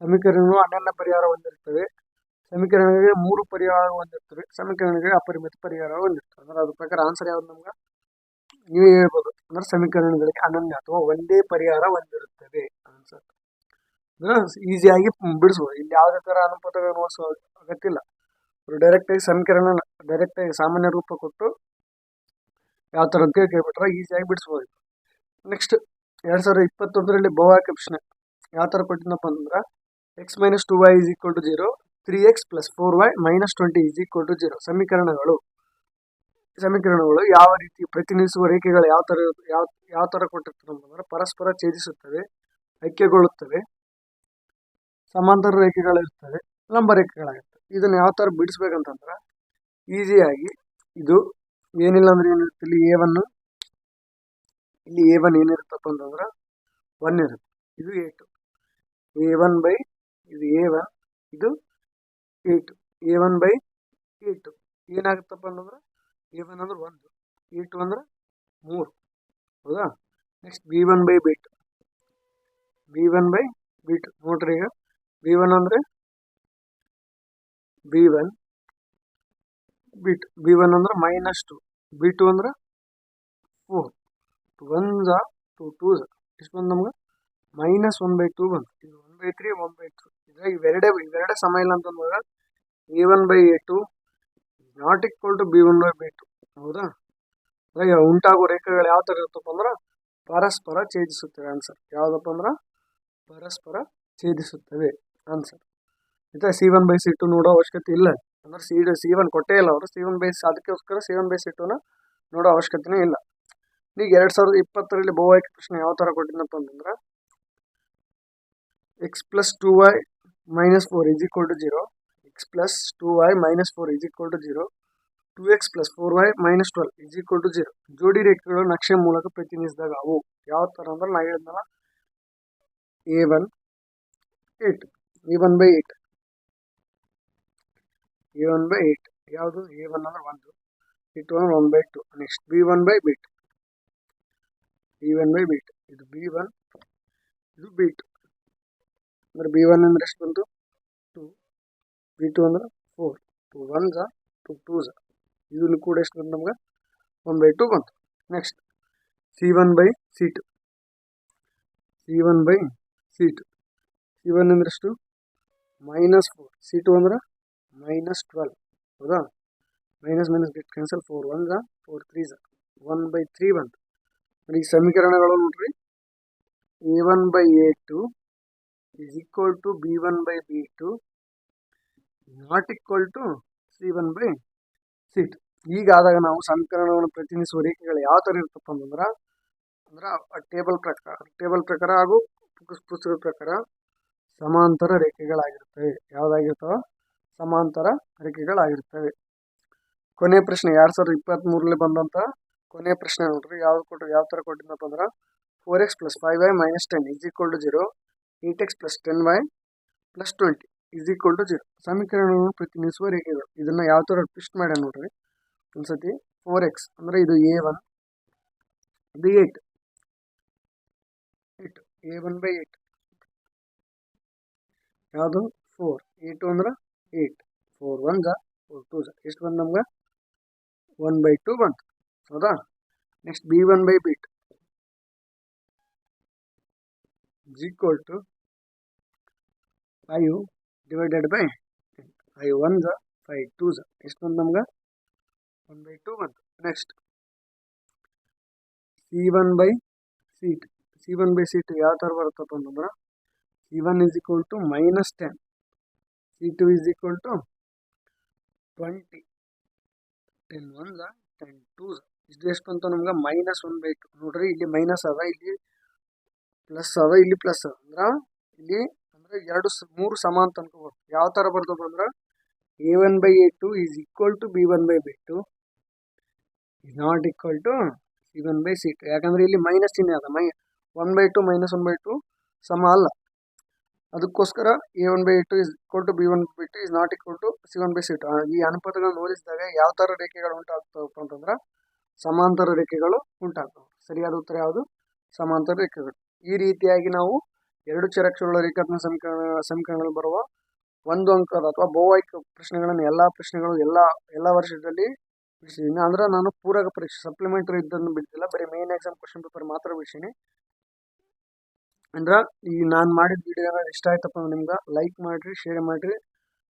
ಸಮೀಕರಣಗಳು ಅನನ್ಯ ಪರಿಹಾರ ಹೊಂದಿರ್ತವೆ. ಸಮೀಕರಣಗಳಿಗೆ ಮೂರು ಪರಿಹಾರ ಹೊಂದಿರ್ತವೆ. ಸಮೀಕರಣಗಳಿಗೆ ಅಪರಿಮಿತ ಪರಿಹಾರ ಹೊಂದಿರ್ತವೆ. ಅಂದ್ರೆ ಅದ್ರ ಪ್ರಕಾರ ಆನ್ಸರ್ ಯಾವ್ದು ನಮ್ಗೆ? ನೀವು ಹೇಳ್ಬೋದು. ಅಂದ್ರೆ ಸಮೀಕರಣಗಳಿಗೆ ಅನನ್ಯ ಅಥವಾ ಒಂದೇ ಪರಿಹಾರ ಹೊಂದಿರುತ್ತದೆ ಆನ್ಸರ್ ಈಸಿಯಾಗಿ ಬಿಡಿಸ್ಬೋದು ಇಲ್ಲಿ ಯಾವುದೇ ಥರ ಅನುಪಾತಗಳನ್ನು ಓಡಿಸೋ ಅಗತ್ಯ ಇಲ್ಲ. ಡೈರೆಕ್ಟಾಗಿ ಸಮೀಕರಣ ಡೈರೆಕ್ಟಾಗಿ ಸಾಮಾನ್ಯ ರೂಪ ಕೊಟ್ಟು ಯಾವ ಥರ ಅಂತ ಕೇಳ್ಬಿಟ್ರೆ ಈಸಿಯಾಗಿ ಬಿಡಿಸ್ಬೋದು. ನೆಕ್ಸ್ಟ್ ಎರಡು ಸಾವಿರದ ಇಪ್ಪತ್ತೊಂದರಲ್ಲಿ ಬಹುಆಯ್ಕೆ ಪ್ರಶ್ನೆ ಯಾವ ಥರ ಕೊಟ್ಟಿದ್ದಪ್ಪ ಅಂದ್ರೆ x minus two y is equal to zero three x plus four y minus twenty is equal to zero ಸಮೀಕರಣಗಳು. ಸಮೀಕರಣಗಳು ಯಾವ ರೀತಿ ಪ್ರತಿನಿಧಿಸುವ ರೇಖೆಗಳು ಯಾವ ಥರ ಯಾವ ಯಾವ ಥರ ಕೊಟ್ಟಿರ್ತಾರೆ ಅಂತಂದ್ರೆ ಪರಸ್ಪರ ಛೇದಿಸುತ್ತವೆ, ಐಕ್ಯಗೊಳ್ಳುತ್ತವೆ. ಸಮಾಂತರ ರೇಖೆಗಳಿರ್ತವೆ ಲಂಬ ರೇಖೆಗಳಾಗಿರ್ತವೆ. ಇದನ್ನು ಯಾವ ಥರ ಬಿಡಿಸ್ಬೇಕಂತಂದ್ರೆ, ಈಸಿಯಾಗಿ ಇದು ಏನಿಲ್ಲ ಅಂದ್ರೆ ಏನಿರುತ್ತೆ, ಇಲ್ಲಿ ಎ ಒನ್ ಇಲ್ಲಿ ಎ ಒನ್ ಏನಿರುತ್ತಪ್ಪ ಅಂತಂದ್ರೆ ಒನ್ ಇರುತ್ತೆ. ಇದು a two a one by ಇದು ಎ ಒನ್ ಇದು a two a one by a two ಏನಾಗುತ್ತಪ್ಪ ಅಂತಂದ್ರೆ ಎ ಒನ್ ಅಂದ್ರೆ ಒಂದು ಎ ಟು ಅಂದ್ರೆ ಮೂರು. ಹೌದಾ? Next b one by b two b one by b two ನೋಡ್ರಿ ಈಗ. ಬಿ ಒನ್ ಅಂದರೆ? B one b two b one ಅಂದ್ರೆ ಮೈನಸ್ ಟು ಬಿ ಟು ಅಂದ್ರೆ ಫೋರ್ ಒನ್ ಝಾ ಟು ಟೂ ಝಾ ಇಷ್ಟು ಬಂದು ನಮ್ಗೆ ಮೈನಸ್ ಒನ್ ಬೈ ಟೂ ಬಂತು. ಇದು one by three one by two ಇದ್ರಾಗ ಇವೆರಡೇ ಇವೆರಡೇ ಸಮ ಇಲ್ಲ ಅಂತಂದಾಗ a one by a two not equal to b one by b two ಹೌದಾ? ಅದ್ರಾಗ ಉಂಟಾಗುವ ರೇಖೆಗಳು ಯಾವ ಥರ ಇರುತ್ತಪ್ಪ ಅಂದ್ರೆ ಪರಸ್ಪರ ಛೇದಿಸುತ್ತವೆ ಆನ್ಸರ್ ಯಾವುದಪ್ಪ ಅಂದ್ರೆ ಪರಸ್ಪರ ಛೇದಿಸುತ್ತವೆ. ಆನ್ಸರ್ ಮತ್ತೆ c one by c two ನೋಡೋ ಅವಶ್ಯಕತೆ ಇಲ್ಲ. ಅಂದ್ರೆ ಸಿ ಸಿ ಒನ್ ಕೊಟ್ಟೇ ಇಲ್ಲ ಅವರು. ಸಿ ಒನ್ ಬೈ ಅದಕ್ಕೋಸ್ಕರ ಸಿ ಒನ್ ಬೈ ಸಿ ಟುನ ನೋಡೋ ಅವಶ್ಯಕತೆನೇ ಇಲ್ಲ. ಈಗ ಎರಡು ಸಾವಿರದ ಇಪ್ಪತ್ತರಲ್ಲಿ ಬಹುಆಯ್ಕೆ ಪ್ರಶ್ನೆ ಯಾವ ಥರ ಕೊಟ್ಟಿದ್ದಪ್ಪ ಅಂತಂದ್ರೆ x plus two y minus four is equal to zero x plus two y minus four is equal to zero two x plus four y minus twelve is equal to zero ಜೋಡಿ ರೇಖೆಗಳು ನಕ್ಷೆ ಮೂಲಕ ಪ್ರತಿನಿಧಿಸಿದಾಗ ಅವು ಯಾವ ಥರ ಅಂದ್ರೆ ನಾ ಹೇಳಿದ್ನಲ್ಲ a one eight a one by eight a one by eight ಯಾವುದು? ಎ ಒನ್ ಅಂದ್ರೆ ಒಂದು. ಬಿ ಟು ಅಂದ್ರೆ one by two next b one by b two b one by b two ಇದು ಬಿ ಒನ್ ಇದು B two ಅಂದ್ರೆ B one ಅಂದ್ರೆ ಎಷ್ಟು ಬಂತು? ಟು ಬಿ ಟು ಅಂದ್ರೆ ಫೋರ್ ಟು ಒನ್ ಝಾ ಟು ಟೂ ಝಾ ಇದನ್ನು ಕೂಡ ಎಷ್ಟು ಬಂತು ನಮ್ಗೆ? ಒನ್ ಬೈ ಟು ಬಂತು. Next C one by C two C one by C two C one ಅಂದ್ರೆ ಎಷ್ಟು? ಮೈನಸ್ ಫೋರ್ ಸಿ ಟು ಅಂದ್ರೆ ಮೈನಸ್ ಟ್ವೆಲ್ ಹೌದಾ? Minus minus get cancel four one ಝ four three ಝ ಒನ್ ಬೈ ತ್ರೀ ಬಂತು. ಈ ಸಮೀಕರಣಗಳು ನೋಡ್ರಿ. A one by A two is equal to b1 by b2 to C one c1 by c2 ಹೀಗಾದಾಗ ನಾವು ಸಮೀಕರಣವನ್ನು ಪ್ರತಿನಿಧಿಸುವ ರೇಖೆಗಳು ಯಾವ ಥರ ಇರ್ತಪ್ಪ ಅಂತಂದ್ರೆ ಅಂದ್ರೆ ಟೇಬಲ್ ಪ್ರಕಾರ ಟೇಬಲ್ ಪ್ರಕಾರ ಹಾಗೂ ಪುಸ್- ಪುಸ್ತಕದ ಪ್ರಕಾರ. ಸಮಾಂತರ ರೇಖೆಗಳಾಗಿರ್ತವೆ ಯಾವುದಾಗಿರ್ತವೆ ಸಮಾಂತರ ರೇಖೆಗಳಾಗಿರ್ತವೆ ಕೊನೆ ಪ್ರಶ್ನೆ, ಎರಡು ಸಾವಿರದ ಇಪ್ಪತ್ತ್ಮೂರರಲ್ಲಿ ಬಂದಂಥ ಕೊನೆ ಪ್ರಶ್ನೆ ನೋಡ್ರಿ. ಯಾವ್ದು ಕೊಟ್ಟರು ಯಾವ ಥರ ಕೊಟ್ಟಿದ್ದಪ್ಪ ಅಂದ್ರೆ four x plus five y minus ten is equal to zero eight x plus ten y plus twenty is equal to zero ಸಮೀಕರಣವನ್ನು ಪ್ರತಿನಿಧಿಸುವ ರೇಖೆಗಳು ಇದನ್ನ ಯಾವ ಥರ ಟ್ವಿಸ್ಟ್ ಮಾಡ್ಯಾರ ನೋಡ್ರಿ. ಒಂದ್ಸತಿ ಫೋರ್ ಎಕ್ಸ್ ಅಂದರೆ ಇದು ಎ ಒನ್ ಇದು eight eight a one by eight ಯಾವುದು ಫೋರ್ ಎ ಟು ಅಂದ್ರೆ ಏಟ್ ಫೋರ್ ಒನ್ ಜ ಫೋರ್ ಟು ಜ ಎಷ್ಟು ಬಂದು ನಮ್ಗೆ ಒನ್ ಬೈ ಟು ಬಂತು ಹೌದಾ next b one by b two is equal to 5 divided by 5 1 the 5 2 the ಎಷ್ಟು ಬಂತು ನಮ್ಗೆ 1 by 2 ಬಂತು next C one by seat C one by seat ಯಾವ ಥರ ಬರುತ್ತಪ್ಪ ಅಂತಂದ್ರೆ C one is equal to minus ten C two is equal to twenty ten one ten two ಇದು ಎಷ್ಟು ಬಂತು ನಮ್ಗೆ ಮೈನಸ್ ಒನ್ ಬೈ ಟು ನೋಡ್ರಿ, ಇಲ್ಲಿ ಮೈನಸ್ ಅದ, ಇಲ್ಲಿ ಪ್ಲಸ್ ಅದ, ಇಲ್ಲಿ ಪ್ಲಸ್ ಅದ. ಅಂದ್ರೆ ಇಲ್ಲಿ ಅಂದ್ರೆ ಎರಡು ಮೂರು ಸಮ ಅಂತ ಅನ್ಕೋಬಹುದು ಯಾವ ಥರ ಬರ್ತದೆ ಅಂದ್ರೆ a one by a two is equal to b one by b two is not equal to c one by c two ಯಾಕಂದ್ರೆ ಇಲ್ಲಿ ಮೈನಸ್ ಚಿಹ್ನೆ ಅದ. ಮೈ one by two minus one by two ಸಮ ಅಲ್ಲ. ಅದಕ್ಕೋಸ್ಕರ a one by two is equal to b one by two is not equal to c one by c two ಈ ಅನುಪಾತಗಳನ್ನು ಹೋಲಿಸಿದಾಗ ಯಾವ ತರ ರೇಖೆಗಳು ಉಂಟಾಗ್ತವಪ್ಪ ಅಂತಂದ್ರ ಸಮಾಂತರ ರೇಖೆಗಳು ಉಂಟಾಗ್ತವೆ. ಸರಿಯಾದ ಉತ್ತರ ಯಾವುದು? ಸಮಾಂತರ ರೇಖೆಗಳು. ಈ ರೀತಿಯಾಗಿ ನಾವು ಎರಡು ಚರಕ್ಷರಗಳ ರೇಖಾತ್ಮಕ ಸಮೀಕರಣ, ಸಮೀಕರಣಗಳು ಬರುವ ಒಂದು ಅಂಕದ ಅಥವಾ ಬಹುವಾಹಿಕ ಪ್ರಶ್ನೆಗಳನ್ನು ಎಲ್ಲಾ ಪ್ರಶ್ನೆಗಳು ಎಲ್ಲ ಎಲ್ಲ ವರ್ಷದಲ್ಲಿ ಬಿಡಿಸಿದ್ದೀನಿ. ಅಂದ್ರೆ ನಾನು ಪೂರಕ ಪರೀಕ್ಷೆ ಸಪ್ಲಿಮೆಂಟರಿ ಇದ್ದನ್ನು ಬಿಡ್ತಿಲ್ಲ. ಬರೀ ಮೇನ್ ಎಕ್ಸಾಮ್ ಕ್ವಶನ್ ಪೇಪರ್ ಮಾತ್ರ ಬಿಡಿಸೀನಿ. ಅಂದ್ರೆ ಈ ನಾನು ಮಾಡಿದ ವಿಡಿಯೋ ಇಷ್ಟ ಆಯ್ತಪ್ಪ ನಿಮ್ಗೆ ಲೈಕ್ ಮಾಡಿರಿ ಶೇರ್ ಮಾಡಿರಿ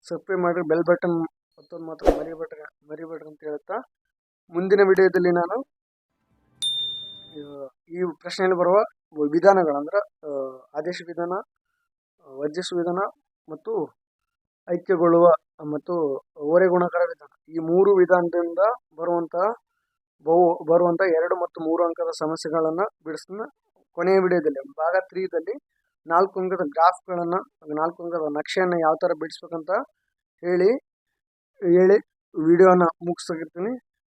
ಸಬ್ಸ್ಕ್ರೈಬ್ ಮಾಡಿರಿ ಬೆಲ್ ಬಟನ್ ಮತ್ತೊಂದು ಮಾತ್ರ ಮರಿಬೇಡ್ರಿ ಮರಿಬೇಡ್ರಿ ಅಂತ ಹೇಳ್ತಾ ಮುಂದಿನ ವಿಡಿಯೋದಲ್ಲಿ ನಾನು ಈ ಪ್ರಶ್ನೆಯಲ್ಲಿ ಬರುವ ವಿಧಾನಗಳಂದ್ರೆ ಆದೇಶ ವಿಧಾನ ವರ್ಜಿಸುವ ವಿಧಾನ ಮತ್ತು ಐಕ್ಯಗೊಳ್ಳುವ ಮತ್ತು ಓರೆ ಗುಣಕರ ವಿಧಾನ. ಈ ಮೂರು ವಿಧಾನದಿಂದ ಬರುವಂತಹ ಬಹು, ಬರುವಂತಹ ಎರಡು ಮತ್ತು ಮೂರು ಅಂಕದ ಸಮಸ್ಯೆಗಳನ್ನು ಬಿಡಿಸ್ತಾನೆ ಕೊನೆಯ ವಿಡಿಯೋದಲ್ಲಿ, ಭಾಗ ತ್ರೀದಲ್ಲಿ ನಾಲ್ಕು ಅಂಕದ ಗ್ರಾಫ್ಗಳನ್ನು, ನಾಲ್ಕು ಅಂಗದ ನಕ್ಷೆಯನ್ನು ಯಾವ ತರ ಬಿಡಿಸ್ಬೇಕಂತ ಹೇಳಿ ಹೇಳಿ ವಿಡಿಯೋನ ಮುಗಿಸ್ತಿರ್ತೀನಿ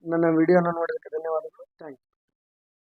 ನನ್ನ ವಿಡಿಯೋನ ನೋಡೋದಕ್ಕೆ ಧನ್ಯವಾದಗಳು. Thank you